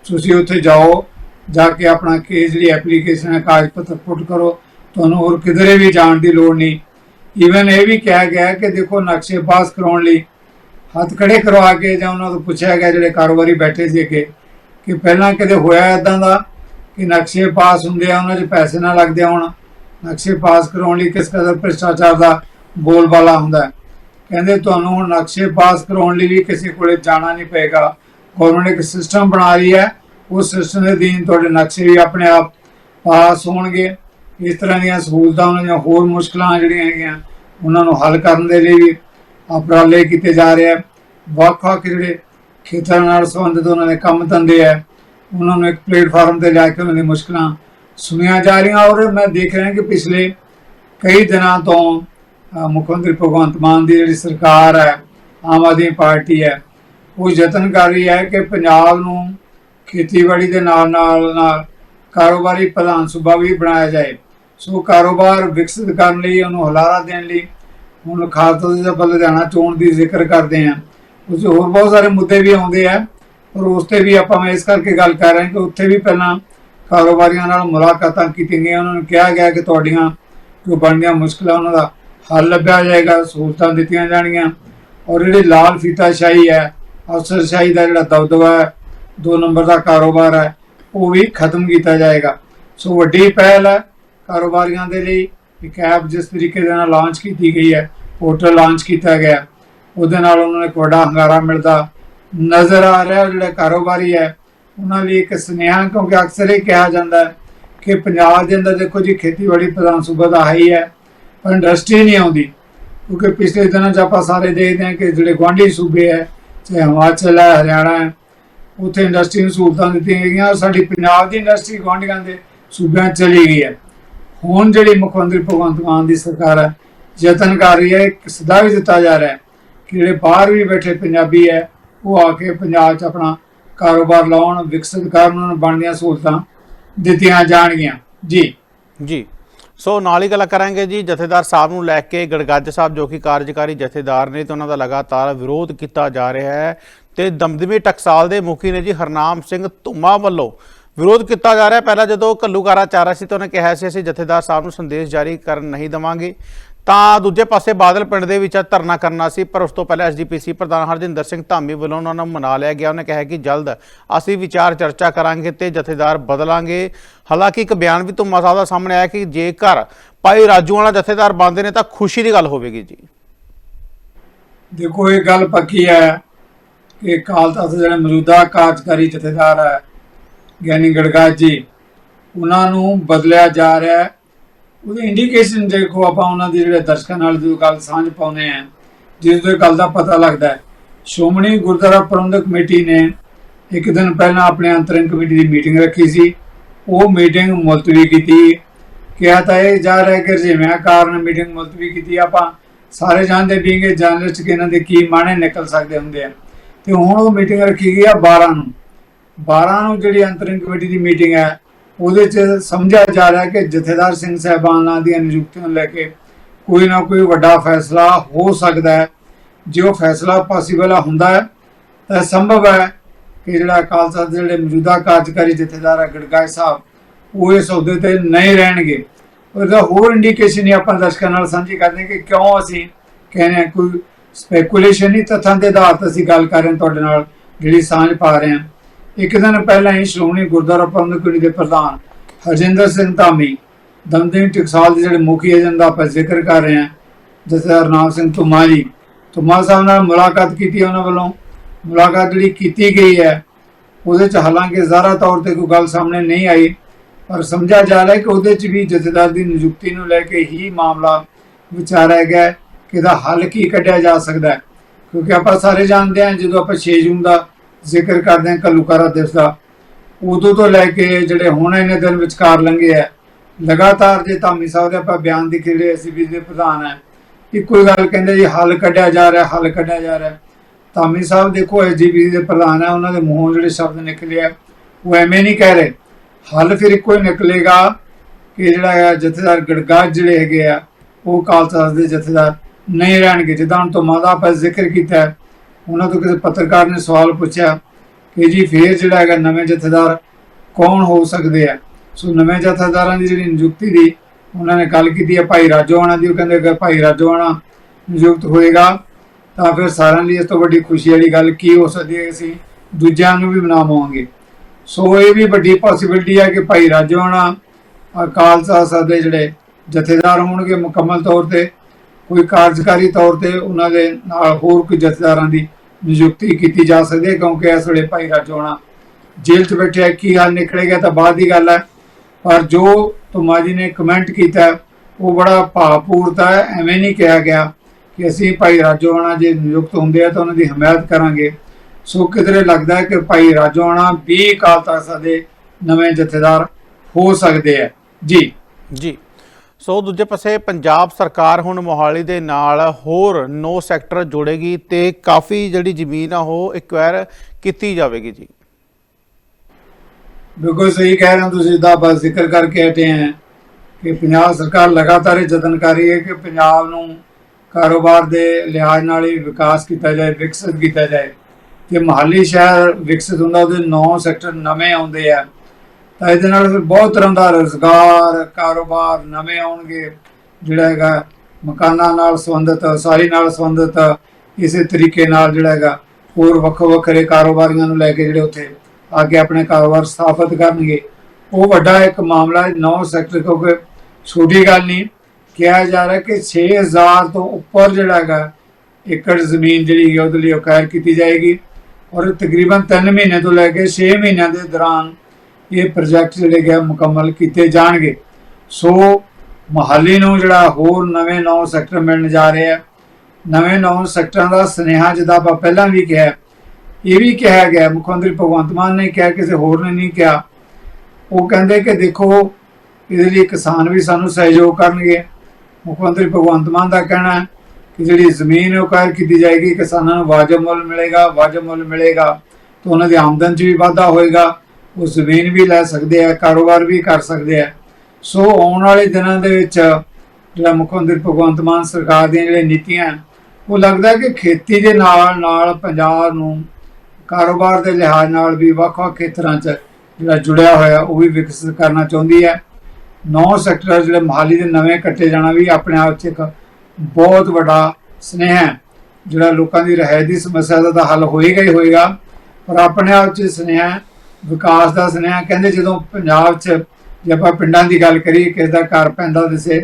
ਤੁਸੀਂ ਉੱਥੇ ਜਾਓ, ਜਾ ਕੇ ਆਪਣਾ ਕੇਸ ਜਿਹੜੀ ਐਪਲੀਕੇਸ਼ਨ ਹੈ ਕਾਗਜ਼ ਪੱਤਰ ਪੁੱਟ ਕਰੋ। ਤੁਹਾਨੂੰ ਹੋਰ ਕਿਧਰੇ ਵੀ ਜਾਣ ਦੀ ਲੋੜ ਨਹੀਂ। ਈਵਨ ਇਹ ਵੀ ਕਿਹਾ ਗਿਆ ਕਿ ਦੇਖੋ, ਨਕਸ਼ੇ ਪਾਸ ਕਰਾਉਣ ਲਈ ਹੱਥ ਖੜੇ ਕਰਵਾ ਕੇ ਜਾਂ ਉਹਨਾਂ ਤੋਂ ਪੁੱਛਿਆ ਗਿਆ ਜਿਹੜੇ ਕਾਰੋਬਾਰੀ ਬੈਠੇ ਸੀ ਕਿ ਕਿ ਪਹਿਲਾਂ ਕਦੇ ਹੋਇਆ ਇਦਾਂ ਦਾ ਕਿ ਨਕਸ਼ੇ ਪਾਸ ਹੁੰਦੇ ਆ, ਉਹਨਾਂ 'ਚ ਪੈਸੇ ਨਾ ਲੱਗਦੇ ਹੋਣ? ਨਕਸ਼ੇ ਪਾਸ ਕਰਾਉਣ ਲਈ ਕਿਸ ਕਦਰ ਭ੍ਰਿਸ਼ਟਾਚਾਰ ਦਾ ਬੋਲਬਾਲਾ ਹੁੰਦਾ ਹੈ? ਕਹਿੰਦੇ ਤੁਹਾਨੂੰ ਹੁਣ ਨਕਸ਼ੇ ਪਾਸ ਕਰਾਉਣ ਲਈ ਵੀ ਕਿਸੇ ਕੋਲੇ ਜਾਣਾ ਨਹੀਂ ਪਏਗਾ। ਗਵਰਨਮੈਂਟ ਇੱਕ ਸਿਸਟਮ ਬਣਾ ਰਹੀ ਹੈ। ਉਸ ਸਿਸਟਮ ਦੇ ਅਧੀਨ ਤੁਹਾਡੇ ਨਕਸ਼ੇ ਵੀ ਆਪਣੇ ਆਪ ਪਾਸ ਹੋਣਗੇ। ਇਸ ਤਰ੍ਹਾਂ ਦੀਆਂ ਸਹੂਲਤਾਂ ਉਹਨਾਂ ਦੀਆਂ ਹੋਰ ਮੁਸ਼ਕਲਾਂ ਜਿਹੜੀਆਂ ਹੈਗੀਆਂ, ਉਹਨਾਂ ਨੂੰ ਹੱਲ ਕਰਨ ਦੇ ਲਈ ਵੀ ਉਪਰਾਲੇ ਕੀਤੇ ਜਾ ਰਹੇ ਆ। ਵੱਖ-ਵੱਖ ਜਿਹੜੇ ਖੇਤਰਾਂ ਨਾਲ ਸੰਬੰਧਿਤ ਉਹਨਾਂ ਦੇ ਕੰਮ ਧੰਦੇ ਹੈ ਉਹਨਾਂ ਨੂੰ ਇੱਕ ਪਲੇਟਫਾਰਮ ਤੇ ਲਿਆ ਕੇ ਉਹਨਾਂ ਦੀ ਮੁਸ਼ਕਲਾਂ ਸੁਣੀਆਂ ਜਾ ਰਹੀਆਂ। ਔਰ ਮੈਂ ਦੇਖ ਰਿਹਾ ਕਿ ਪਿਛਲੇ ਕਈ ਦਿਨਾਂ ਤੋਂ ਮੁੱਖ ਮੰਤਰੀ ਭਗਵੰਤ ਮਾਨ ਦੀ ਜਿਹੜੀ ਸਰਕਾਰ ਹੈ, ਆਮ ਆਦਮੀ ਪਾਰਟੀ ਹੈ, ਉਹ ਯਤਨ ਕਰ ਰਹੀ ਹੈ ਕਿ ਪੰਜਾਬ ਨੂੰ ਖੇਤੀਬਾੜੀ ਦੇ ਨਾਲ ਨਾਲ ਨਾਲ ਕਾਰੋਬਾਰੀ ਪ੍ਰਧਾਨ ਸੂਬਾ ਵੀ ਬਣਾਇਆ ਜਾਏ। ਸੋ ਕਾਰੋਬਾਰ ਵਿਕਸਿਤ ਕਰਨ ਲਈ, ਉਹਨੂੰ ਹੁਲਾਰਾ ਦੇਣ ਲਈ ਹੁਣ ਖਾਸ ਤੌਰ ਤੇ ਆਪਾਂ ਲੁਧਿਆਣਾ ਚੋਣ ਦੀ ਜ਼ਿਕਰ ਕਰਦੇ ਹਾਂ। ਉਸ ਹੋਰ ਬਹੁਤ ਸਾਰੇ ਮੁੱਦੇ ਵੀ ਆਉਂਦੇ ਆ, ਪਰ ਉਸ ਤੇ ਵੀ ਆਪਾਂ ਮੈਂ ਇਸ ਕਰਕੇ ਗੱਲ ਕਰ ਰਿਹਾ ਕਿ ਉੱਥੇ ਵੀ ਪਹਿਲਾਂ ਕਾਰੋਬਾਰੀਆਂ ਨਾਲ ਮੁਲਾਕਾਤਾਂ ਕੀਤੀਆਂ ਗਈਆਂ। ਉਹਨਾਂ ਨੂੰ ਕਿਹਾ ਗਿਆ ਕਿ ਤੁਹਾਡੀਆਂ ਜੋ ਬਣਦੀਆਂ ਮੁਸ਼ਕਲਾਂ ਉਹਨਾਂ ਦਾ ਹੱਲ ਲੱਭਿਆ ਜਾਏਗਾ, ਸਹੂਲਤਾਂ ਦਿੱਤੀਆਂ ਜਾਣਗੀਆਂ। ਔਰ ਜਿਹੜੀ ਲਾਲ ਫੀਤਾਸ਼ਾਹੀ ਹੈ, ਅਫਸਰਸ਼ਾਹੀ ਦਾ ਜਿਹੜਾ ਦਬਦਬਾ ਹੈ, ਦੋ ਨੰਬਰ ਦਾ ਕਾਰੋਬਾਰ ਹੈ, ਉਹ ਵੀ ਖਤਮ ਕੀਤਾ ਜਾਏਗਾ। ਸੋ ਵੱਡੀ ਪਹਿਲ ਹੈ ਕਾਰੋਬਾਰੀਆਂ ਦੇ ਲਈ, ਇੱਕ ਐਪ ਜਿਸ ਤਰੀਕੇ ਦੇ ਨਾਲ ਲਾਂਚ ਕੀਤੀ ਗਈ ਹੈ, ਪੋਰਟਲ ਲਾਂਚ ਕੀਤਾ ਗਿਆ। ਉਹਦੇ ਨਾਲ ਉਹਨਾਂ ਨੂੰ ਇੱਕ ਵੱਡਾ ਹੰਗਾਰਾ ਮਿਲਦਾ। ਨਜ਼ਰ ਆ ਰਿਹਾ ਉਹ ਜਿਹੜੇ ਕਾਰੋਬਾਰੀ ਹੈ, ਉਹਨਾਂ ਲਈ ਇੱਕ ਸੁਨੇਹਾ, ਕਿਉਂਕਿ ਅਕਸਰ ਇਹ ਕਿਹਾ ਜਾਂਦਾ ਹੈ ਕਿ ਪੰਜਾਬ ਦੇ ਅੰਦਰ ਦੇਖੋ ਜੀ, ਖੇਤੀਬਾੜੀ ਪ੍ਰਧਾਨ ਸੂਬਾ ਦਾ ਹੈ। ਪਰ ਇੰਡਸਟਰੀ ਨਹੀਂ ਆਉਂਦੀ। ਕਿਉਂਕਿ ਪਿਛਲੇ ਦਿਨਾਂ 'ਚ ਆਪਾਂ ਸਾਰੇ ਦੇਖਦੇ ਹਾਂ ਕਿ ਜਿਹੜੇ ਗੁਆਂਢੀ ਸੂਬੇ ਹੈ, ਚਾਹੇ ਹਿਮਾਚਲ ਹੈ, ਹਰਿਆਣਾ ਹੈ, ਉੱਥੇ ਇੰਡਸਟਰੀ ਨੂੰ ਸਹੂਲਤਾਂ ਦਿੱਤੀਆਂ ਗਈਆਂ। ਸਾਡੀ ਪੰਜਾਬ ਦੀ ਇੰਡਸਟਰੀ ਗੁਆਂਢੀਆਂ ਦੇ ਸੂਬਿਆਂ 'ਚ ਚਲੀ ਗਈ ਹੈ। ਹੁਣ ਜਿਹੜੀ ਮੁੱਖ ਮੰਤਰੀ ਭਗਵੰਤ ਮਾਨ ਦੀ ਸਰਕਾਰ ਹੈ, ਯਤਨ ਕਰ ਰਹੀ ਹੈ, ਇੱਕ ਸਦਾ ਵੀ ਦਿੱਤਾ ਜਾ ਰਿਹਾ ਹੈ ਕਿ ਜਿਹੜੇ ਬਾਹਰ ਵੀ ਬੈਠੇ ਪੰਜਾਬੀ ਹੈ, ਉਹ ਆ ਕੇ ਪੰਜਾਬ 'ਚ ਆਪਣਾ ਕਾਰੋਬਾਰ ਲਾਉਣ, ਵਿਕਸਿਤ ਕਰਨ ਉਹਨਾਂ ਨੂੰ ਬਣਦੀਆਂ ਸਹੂਲਤਾਂ ਦਿੱਤੀਆਂ ਜਾਣਗੀਆਂ। ਜੀ। ਜੀ। ਸੋ ਨਾਲ ਹੀ ਗੱਲ ਕਰਾਂਗੇ ਜੀ, ਜਥੇਦਾਰ ਸਾਹਿਬ ਨੂੰ ਲੈ ਕੇ ਗੜਗੱਜ ਸਾਹਿਬ, ਜੋ ਕਿ ਕਾਰਜਕਾਰੀ ਜਥੇਦਾਰ ਨੇ ਤੇ ਉਹਨਾਂ ਦਾ ਲਗਾਤਾਰ ਵਿਰੋਧ ਕੀਤਾ ਜਾ ਰਿਹਾ ਹੈ ਤੇ ਦਮਦਮੀ ਟਕਸਾਲ ਦੇ ਮੁਖੀ ਨੇ ਜੀ ਹਰਨਾਮ ਸਿੰਘ ਧੁਮਾ ਵੱਲੋਂ ਵਿਰੋਧ ਕੀਤਾ ਜਾ ਰਿਹਾ ਪਹਿਲਾਂ ਜਦੋਂ ਕੱਲੂਕਾਰਾ ਚਾਰਾ ਸੀ ਤਾਂ ਉਹਨੇ ਕਿਹਾ ਸੀ, ਅਸੀਂ ਜਥੇਦਾਰ ਸਾਹਿਬ ਨੂੰ ਸੰਦੇਸ਼ ਜਾਰੀ ਕਰਨ ਨਹੀਂ ਦਵਾਂਗੇ। ਤਾਂ ਦੂਜੇ ਪਾਸੇ ਬਾਦਲ ਪਿੰਡ ਦੇ ਵਿੱਚ ਧਰਨਾ ਕਰਨਾ ਸੀ, ਪਰ ਉਸ ਤੋਂ ਪਹਿਲਾਂ ਐਸਜੀਪੀਸੀ ਪ੍ਰਧਾਨ ਹਰਜਿੰਦਰ ਸਿੰਘ ਧਾਮੀ ਵੱਲੋਂ ਉਹਨਾਂ ਨੂੰ ਮਨਾ ਲਿਆ ਗਿਆ। ਉਹਨੇ ਕਿਹਾ ਕਿ ਜਲਦ ਅਸੀਂ ਵਿਚਾਰ ਚਰਚਾ ਕਰਾਂਗੇ ਤੇ ਜਥੇਦਾਰ ਬਦਲਾਂਗੇ। ਹਾਲਾਂਕਿ ਇੱਕ ਬਿਆਨ ਵੀ ਧੁੰਮਾ ਸਾਹਿਬ ਦਾ ਸਾਹਮਣੇ ਆਇਆ ਕਿ ਜੇਕਰ ਭਾਈ ਰਾਜੂ ਵਾਲਾ ਜਥੇਦਾਰ ਬਣਦੇ ਨੇ ਤਾਂ ਖੁਸ਼ੀ ਦੀ ਗੱਲ ਹੋਵੇਗੀ ਜੀ। ਦੇਖੋ, ਇਹ ਗੱਲ ਪੱਕੀ ਹੈ ਕਿ ਅਕਾਲ ਤਖਤ ਜਿਹੜੇ ਮੌਜੂਦਾ ਕਾਰਜਕਾਰੀ ਜਥੇਦਾਰ ਹੈ, ਗਿਆਨੀ ਗੜਗਾਜ ਜੀ, ਉਹਨਾਂ ਨੂੰ ਬਦਲਿਆ ਜਾ ਰਿਹਾ ਹੈ। ਉਹਦੇ ਇੰਡੀਕੇਸ਼ਨ ਦੇਖੋ ਆਪਾਂ ਉਹਨਾਂ ਦੇ ਜਿਹੜੇ ਦਰਸ਼ਕਾਂ ਨਾਲ ਜਦੋਂ ਗੱਲ ਸਾਂਝ ਪਾਉਨੇ ਆ ਜਿਸ ਤੋਂ ਗੱਲ ਦਾ ਪਤਾ ਲੱਗਦਾ ਹੈ, ਸ਼੍ਰੋਮਣੀ ਗੁਰਦੁਆਰਾ ਪ੍ਰਬੰਧਕ ਕਮੇਟੀ ਨੇ ਇੱਕ ਦਿਨ ਪਹਿਲਾਂ ਆਪਣੇ ਅੰਤਰਿੰਗ ਕਮੇਟੀ ਦੀ ਮੀਟਿੰਗ ਰੱਖੀ ਸੀ। ਉਹ ਮੀਟਿੰਗ ਮੁਲਤਵੀ ਕੀਤੀ। ਕਿਹਾ ਤਾਂ ਇਹ ਜਾ ਰਿਹਾ ਕਿ ਜਿਵੇਂ ਕਾਰਨ ਮੀਟਿੰਗ ਮੁਲਤਵੀ ਕੀਤੀ। ਆਪਾਂ ਸਾਰੇ ਜਾਣਦੇ ਵੀਗੇ ਜਰਨਲਿਸਟ ਕਿ ਇਹਨਾਂ ਦੇ ਕੀ ਮਾਣੇ ਨਿਕਲ ਸਕਦੇ ਹੁੰਦੇ ਆ। ਤੇ ਹੁਣ ਉਹ ਮੀਟਿੰਗ ਰੱਖੀ ਗਈ ਆ 12 ਨੂੰ। 12 ਨੂੰ ਜਿਹੜੀ ਅੰਤਰਿੰਗ ਕਮੇਟੀ ਦੀ ਮੀਟਿੰਗ ਹੈ ਉਹਦੇ ਚ ਸਮਝਿਆ ਜਾ ਰਿਹਾ ਕਿ ਜਥੇਦਾਰ ਸਿੰਘ ਸਾਹਿਬਾਨਾਂ ਦੀਆਂ ਨਿਯੁਕਤੀਆਂ ਨੂੰ ਲੈ ਕੇ ਕੋਈ ਨਾ ਕੋਈ ਵੱਡਾ ਫੈਸਲਾ ਹੋ ਸਕਦਾ ਹੈ। ਜੇ ਉਹ ਫੈਸਲਾ ਪੋਸੀਬਲ ਹੁੰਦਾ ਹੈ, ਤਾਂ ਸੰਭਵ ਹੈ ਕਿ ਜਿਹੜਾ ਅਕਾਲ ਤਖਤ ਦੇ ਜਿਹੜੇ ਮੌਜੂਦਾ ਕਾਰਜਕਾਰੀ ਜਥੇਦਾਰ ਹੈ ਗੜਗਾਈ ਸਾਹਿਬ, ਉਹ ਇਸ ਅਹੁਦੇ ਤੇ ਨਹੀਂ ਰਹਿਣਗੇ। ਉਹਦਾ ਹੋਰ ਇੰਡੀਕੇਸ਼ਨ ਹੀ ਆਪਾਂ ਦਰਸ਼ਕਾਂ ਨਾਲ ਸਾਂਝੀ ਕਰਦੇ ਕਿ ਕਿਉਂ ਅਸੀਂ ਕਹਿੰਦੇ ਹਾਂ, ਕੋਈ ਸਪੈਕੂਲੇਸ਼ਨ ਨਹੀਂ ਤੱਥਾਂ ਦੇ ਆਧਾਰ ਤੇ ਅਸੀਂ ਗੱਲ ਕਰ ਰਹੇ ਹਾਂ ਤੁਹਾਡੇ ਨਾਲ, ਜਿਹੜੀ ਸਾਂਝ ਪਾ ਰਹੇ ਹਾਂ। ਇੱਕ ਦਿਨ ਪਹਿਲਾਂ ਹੀ ਸ਼੍ਰੋਮਣੀ ਗੁਰਦੁਆਰਾ ਪ੍ਰਬੰਧਕ ਕਮੇਟੀ ਦੇ ਪ੍ਰਧਾਨ ਹਰਜਿੰਦਰ ਸਿੰਘ ਧਾਮੀ ਦਮਦਮੀ ਟਕਸਾਲ ਦੇ ਜਿਹੜੇ ਮੁਖੀ ਏਜੰਟ ਦਾ ਆਪਾਂ ਜ਼ਿਕਰ ਕਰ ਰਹੇ ਹਾਂ, ਜਥੇ ਨਾਮ ਸਿੰਘ ਧੁਮਾ ਜੀ, ਧੁਮਾ ਸਾਹਿਬ ਨਾਲ ਮੁਲਾਕਾਤ ਕੀਤੀ ਉਹਨਾਂ ਵੱਲੋਂ। ਮੁਲਾਕਾਤ ਜਿਹੜੀ ਕੀਤੀ ਗਈ ਹੈ, ਉਹਦੇ ਚ ਹਾਲਾਂਕਿ ਜ਼ਾਰਾ ਤੌਰ ਤੇ ਕੋਈ ਗੱਲ ਸਾਹਮਣੇ ਨਹੀਂ ਆਈ, ਪਰ ਸਮਝਿਆ ਜਾ ਰਿਹਾ ਕਿ ਉਹਦੇ ਚ ਵੀ ਜਥੇਦਾਰ ਦੀ ਨਿਯੁਕਤੀ ਨੂੰ ਲੈ ਕੇ ਹੀ ਮਾਮਲਾ ਵਿਚਾਰਿਆ ਗਿਆ ਕਿ ਇਹਦਾ ਹੱਲ ਕੀ ਕੱਢਿਆ ਜਾ ਸਕਦਾ ਹੈ। ਕਿਉਂਕਿ ਆਪਾਂ ਸਾਰੇ ਜਾਣਦੇ ਹਾਂ, ਜਦੋਂ ਆਪਾਂ 6 ਜੂਨ ਦਾ ਜ਼ਿਕਰ ਕਰਦੇ ਹਾਂ ਕੱਲੂਕਾਰਾ ਦਿਵਸ ਦਾ। ਉਦੋਂ ਤੋਂ ਲੈ ਕੇ ਜਿਹੜੇ ਹੁਣ ਇਹਨੇ ਦਿਨ ਵਿਚਕਾਰ ਲੰਘੇ ਆ ਲਗਾਤਾਰ ਜੇ ਧਾਮੀ ਸਾਹਿਬ ਦੇ ਆਪਾਂ ਬਿਆਨ ਦਿਖ ਰਹੇ ਐਸਪੀ ਦੇ ਪ੍ਰਧਾਨ ਹੈ ਇੱਕੋ ਹੀ ਗੱਲ ਕਹਿੰਦੇ ਜੀ ਹੱਲ ਕੱਢਿਆ ਜਾ ਰਿਹਾ ਹੱਲ ਕੱਢਿਆ ਜਾ ਰਿਹਾ। ਧਾਮੀ ਸਾਹਿਬ ਦੇਖੋ ਐਸਜੀਪੀ ਦੇ ਪ੍ਰਧਾਨ ਹੈ ਉਹਨਾਂ ਦੇ ਮੂੰਹੋਂ ਜਿਹੜੇ ਸ਼ਬਦ ਨਿਕਲੇ ਆ ਉਹ ਐਵੇਂ ਨਹੀਂ ਕਹਿ ਰਹੇ। ਹੱਲ ਫਿਰ ਇੱਕੋ ਹੀ ਨਿਕਲੇਗਾ ਕਿ ਜਿਹੜਾ ਹੈ ਜਥੇਦਾਰ ਗੜਗਾਜ ਜਿਹੜੇ ਹੈਗੇ ਆ ਉਹ ਖਾਲਸਾ ਦੇ ਜਥੇਦਾਰ ਨਹੀਂ ਰਹਿਣਗੇ। ਜਿੱਦਾਂ ਹੁਣ ਤੋਂ ਮਾਦਾ ਆਪਾਂ ਜ਼ਿਕਰ ਕੀਤਾ ਹੈ, ਉਹਨਾਂ ਤੋਂ ਕਿਸੇ ਪੱਤਰਕਾਰ ਨੇ ਸਵਾਲ ਪੁੱਛਿਆ ਕਿ ਜੀ ਫੇਰ ਜਿਹੜਾ ਹੈਗਾ ਨਵੇਂ ਜਥੇਦਾਰ ਕੌਣ ਹੋ ਸਕਦੇ ਆ? ਸੋ ਨਵੇਂ ਜਥੇਦਾਰਾਂ ਦੀ ਜਿਹੜੀ ਨਿਯੁਕਤੀ ਦੀ ਉਹਨਾਂ ਨੇ ਗੱਲ ਕੀਤੀ ਹੈ ਭਾਈ ਰਾਜੋਆਣਾ ਦੀ, ਉਹ ਕਹਿੰਦੇ ਅਗਰ ਭਾਈ ਰਾਜੋਆਣਾ ਨਿਯੁਕਤ ਹੋਏਗਾ। ਤਾਂ ਫਿਰ ਸਾਰਿਆਂ ਲਈ ਇਸ ਤੋਂ ਵੱਡੀ ਖੁਸ਼ੀ ਵਾਲੀ ਗੱਲ ਕੀ ਹੋ ਸਕਦੀ ਹੈ ਅਸੀਂ ਦੂਜਿਆਂ ਨੂੰ ਵੀ ਮਨਾਵਾਂਗੇ ਸੋ ਇਹ ਵੀ ਵੱਡੀ ਪੋਸਿਬਿਲਿਟੀ ਹੈ ਕਿ ਭਾਈ ਰਾਜੋਆਣਾ ਅਕਾਲ ਸਾਹਿਬ ਦੇ ਜਿਹੜੇ ਜਥੇਦਾਰ ਹੋਣਗੇ ਮੁਕੰਮਲ ਤੌਰ ਤੇ, ਕੋਈ ਕਾਰਜਕਾਰੀ ਤੌਰ ਤੇ ਉਹਨਾਂ ਦੇ ਨਾਲ ਹੋਰ ਕੋਈ ਜਥੇਦਾਰਾਂ ਦੀ ਨਿਯੁਕਤੀ ਕੀਤੀ ਜਾ ਸਕਦੀ ਹੈ ਕਿਉਂਕਿ ਇਸ ਵੇਲੇ ਭਾਈ ਰਾਜੋਆਣਾ ਜੇਲ੍ਹ 'ਚ ਬੈਠੇ ਕੀ ਹਾਲ ਨਿਕਲੇਗਾ ਤਾਂ ਬਾਅਦ ਦੀ ਗੱਲ ਹੈ। ਪਰ ਜੋ ਤੁਮਾ ਜੀ ਨੇ ਕਮੈਂਟ ਕੀਤਾ ਉਹ ਬੜਾ ਭਾਵਪੂਰਤਾ ਹੈ। ਐਵੇਂ ਨਹੀਂ ਕਿਹਾ ਗਿਆ ਕਿ ਅਸੀਂ ਭਾਈ ਰਾਜੋਆਣਾ ਜੇ ਨਿਯੁਕਤ ਹੁੰਦੇ ਆ ਤਾਂ ਉਹਨਾਂ ਦੀ ਹਮਾਇਤ ਕਰਾਂਗੇ। ਸੋ ਕਿਧਰੇ ਲੱਗਦਾ ਹੈ ਕਿ ਭਾਈ ਰਾਜੋਆਣਾ ਵੀ ਅਕਾਲ ਤਖਤ ਦੇ ਨਵੇਂ ਜਥੇਦਾਰ ਹੋ ਸਕਦੇ ਆ ਜੀ। ਜੀ। ਸੋ ਦੂਜੇ ਪਾਸੇ ਪੰਜਾਬ ਸਰਕਾਰ ਹੁਣ ਮੋਹਾਲੀ ਦੇ ਨਾਲ ਹੋਰ 9 ਸੈਕਟਰ ਜੋੜੇਗੀ ਤੇ ਕਾਫੀ ਜਿਹੜੀ ਜ਼ਮੀਨ ਆ ਉਹ ਐਕਵਾਇਰ ਕੀਤੀ ਜਾਵੇਗੀ ਜੀ। ਬਿਲਕੁਲ ਸਹੀ ਕਹਿ ਰਹੇ ਹੋ ਤੁਸੀਂ ਦਾ ਬਸ ਜ਼ਿਕਰ ਕਰਕੇ ਹਟੇ ਹੈ ਕਿ ਪੰਜਾਬ ਸਰਕਾਰ ਲਗਾਤਾਰ ਇਹ ਯਤਨ ਕਰ ਰਹੀ ਹੈ ਕਿ ਪੰਜਾਬ ਨੂੰ ਕਾਰੋਬਾਰ ਦੇ ਲਿਹਾਜ਼ ਨਾਲ ਹੀ ਵਿਕਾਸ ਕੀਤਾ ਜਾਏ, ਵਿਕਸਿਤ ਕੀਤਾ ਜਾਏ। ਕਿ ਮਹਾਲੀ ਸ਼ਹਿਰ ਵਿਕਸਿਤ ਹੁੰਦਾ, ਉਹਦੇ 9 ਸੈਕਟਰ ਨਵੇਂ ਆਉਂਦੇ ਆ ਤਾਂ ਇਹਦੇ ਨਾਲ ਫਿਰ ਬਹੁਤ ਤਰ੍ਹਾਂ ਦਾ ਰੋਜ਼ਗਾਰ, ਕਾਰੋਬਾਰ ਨਵੇਂ ਆਉਣਗੇ। ਜਿਹੜਾ ਹੈਗਾ, ਮਕਾਨਾਂ ਨਾਲ ਸੰਬੰਧਿਤ, ਸਾਰੀ ਨਾਲ ਸੰਬੰਧਿਤ, ਇਸੇ ਤਰੀਕੇ ਨਾਲ ਜਿਹੜਾ ਹੈਗਾ, ਹੋਰ ਵੱਖੋ ਵੱਖਰੇ ਕਾਰੋਬਾਰੀਆਂ ਨੂੰ ਲੈ ਕੇ ਜਿਹੜੇ ਉੱਥੇ ਆ ਕੇ ਆਪਣੇ ਕਾਰੋਬਾਰ ਸਥਾਪਿਤ ਕਰਨਗੇ। ਉਹ ਵੱਡਾ ਇੱਕ ਮਾਮਲਾ ਹੈ 9 ਸੈਕਟਰ, ਕਿਉਂਕਿ ਛੋਟੀ ਗੱਲ ਨਹੀਂ, ਕਿਹਾ ਜਾ ਰਿਹਾ ਕਿ 6000 ਤੋਂ ਉੱਪਰ ਜਿਹੜਾ ਹੈਗਾ, ਏਕੜ ਜ਼ਮੀਨ ਜਿਹੜੀ ਹੈ ਉਹਦੇ ਲਈ ਅਕਾਇਰ ਕੀਤੀ ਜਾਏਗੀ। ਔਰ ਤਕਰੀਬਨ 3 ਮਹੀਨੇ ਤੋਂ ਲੈ ਕੇ 6 ਮਹੀਨਿਆਂ ਦੇ ਦੌਰਾਨ ਇਹ ਪ੍ਰੋਜੈਕਟ ਜਿਹੜੇ ਗਿਆ ਮੁਕੰਮਲ ਕੀਤੇ ਜਾਣਗੇ। ਸੋ ਮਹਾਲੀ ਨੂੰ ਜਿਹੜਾ ਹੋਰ ਨਵੇਂ ਨੌ ਸੈਕਟਰ ਮਿਲਣ ਜਾ ਰਹੇ ਆ। ਨਵੇਂ ਨੌ ਸੈਕਟਰਾਂ ਦਾ ਸੁਨੇਹਾ ਜਿੱਦਾਂ ਆਪਾਂ ਪਹਿਲਾਂ ਵੀ ਕਿਹਾ ਇਹ ਵੀ ਕਿਹਾ ਗਿਆ ਮੁੱਖ ਮੰਤਰੀ ਭਗਵੰਤ ਮਾਨ ਨੇ ਕਿਹਾ, ਕਿਸੇ ਹੋਰ ਨੇ ਨਹੀਂ ਕਿਹਾ। ਉਹ ਕਹਿੰਦੇ ਕਿ ਦੇਖੋ, ਇਹਦੇ ਲਈ ਕਿਸਾਨ ਵੀ ਸਾਨੂੰ ਸਹਿਯੋਗ ਕਰਨਗੇ। ਮੁੱਖ ਮੰਤਰੀ ਭਗਵੰਤ ਮਾਨ ਦਾ ਕਹਿਣਾ ਹੈ ਕਿ ਜਿਹੜੀ ਜ਼ਮੀਨ ਉਹ ਕਾਇਰ ਕੀਤੀ ਜਾਏਗੀ, ਕਿਸਾਨਾਂ ਨੂੰ ਵਾਜਬ ਮੁੱਲ ਮਿਲੇਗਾ, ਵਾਜਬ ਮੁੱਲ ਮਿਲੇਗਾ, ਤਾਂ ਉਹਨਾਂ ਦੀ ਆਮਦਨ 'ਚ ਵੀ ਵਾਧਾ ਹੋਏਗਾ। ਉਹ ਜ਼ਮੀਨ ਵੀ ਲੈ ਸਕਦੇ ਆ, ਕਾਰੋਬਾਰ ਵੀ ਕਰ ਸਕਦੇ ਆ। ਸੋ ਆਉਣ ਵਾਲੇ ਦਿਨਾਂ ਦੇ ਵਿੱਚ ਜਿਹੜਾ ਮੁੱਖ ਮੰਤਰੀ ਭਗਵੰਤ ਮਾਨ ਸਰਕਾਰ ਦੀਆਂ ਜਿਹੜੀਆਂ ਨੀਤੀਆਂ, ਉਹ ਲੱਗਦਾ ਕਿ ਖੇਤੀ ਦੇ ਨਾਲ ਨਾਲ ਪੰਜਾਬ ਨੂੰ ਕਾਰੋਬਾਰ ਦੇ ਲਿਹਾਜ਼ ਨਾਲ ਵੀ ਵੱਖ-ਵੱਖ ਖੇਤਰਾਂ 'ਚ ਜਿਹੜਾ ਜੁੜਿਆ ਹੋਇਆ, ਉਹ ਵੀ ਵਿਕਸਿਤ ਕਰਨਾ ਚਾਹੁੰਦੀ ਹੈ। ਨੌ ਸੈਕਟਰ ਜਿਹੜੇ ਮਹਾਲੀ ਦੇ ਨਵੇਂ ਕੱਟੇ ਜਾਣਾ ਵੀ ਆਪਣੇ ਆਪ 'ਚ ਇੱਕ ਬਹੁਤ ਵੱਡਾ ਸਨੇਹ ਹੈ। ਜਿਹੜਾ ਲੋਕਾਂ ਦੀ ਰਹਿ ਦੀ ਸਮੱਸਿਆ ਦਾ ਤਾਂ ਹੱਲ ਹੋਏਗਾ ਹੀ ਹੋਏਗਾ, ਪਰ ਆਪਣੇ ਆਪ 'ਚ ਸਨੇਹ ਵਿਕਾਸ ਦਾ ਸਨੇਹ, ਕਹਿੰਦੇ ਜਦੋਂ ਪੰਜਾਬ 'ਚ ਜੇ ਆਪਾਂ ਪਿੰਡਾਂ ਦੀ ਗੱਲ ਕਰੀਏ, ਕਿਸੇ ਦਾ ਘਰ ਪੈਂਦਾ ਦਿਸੇ,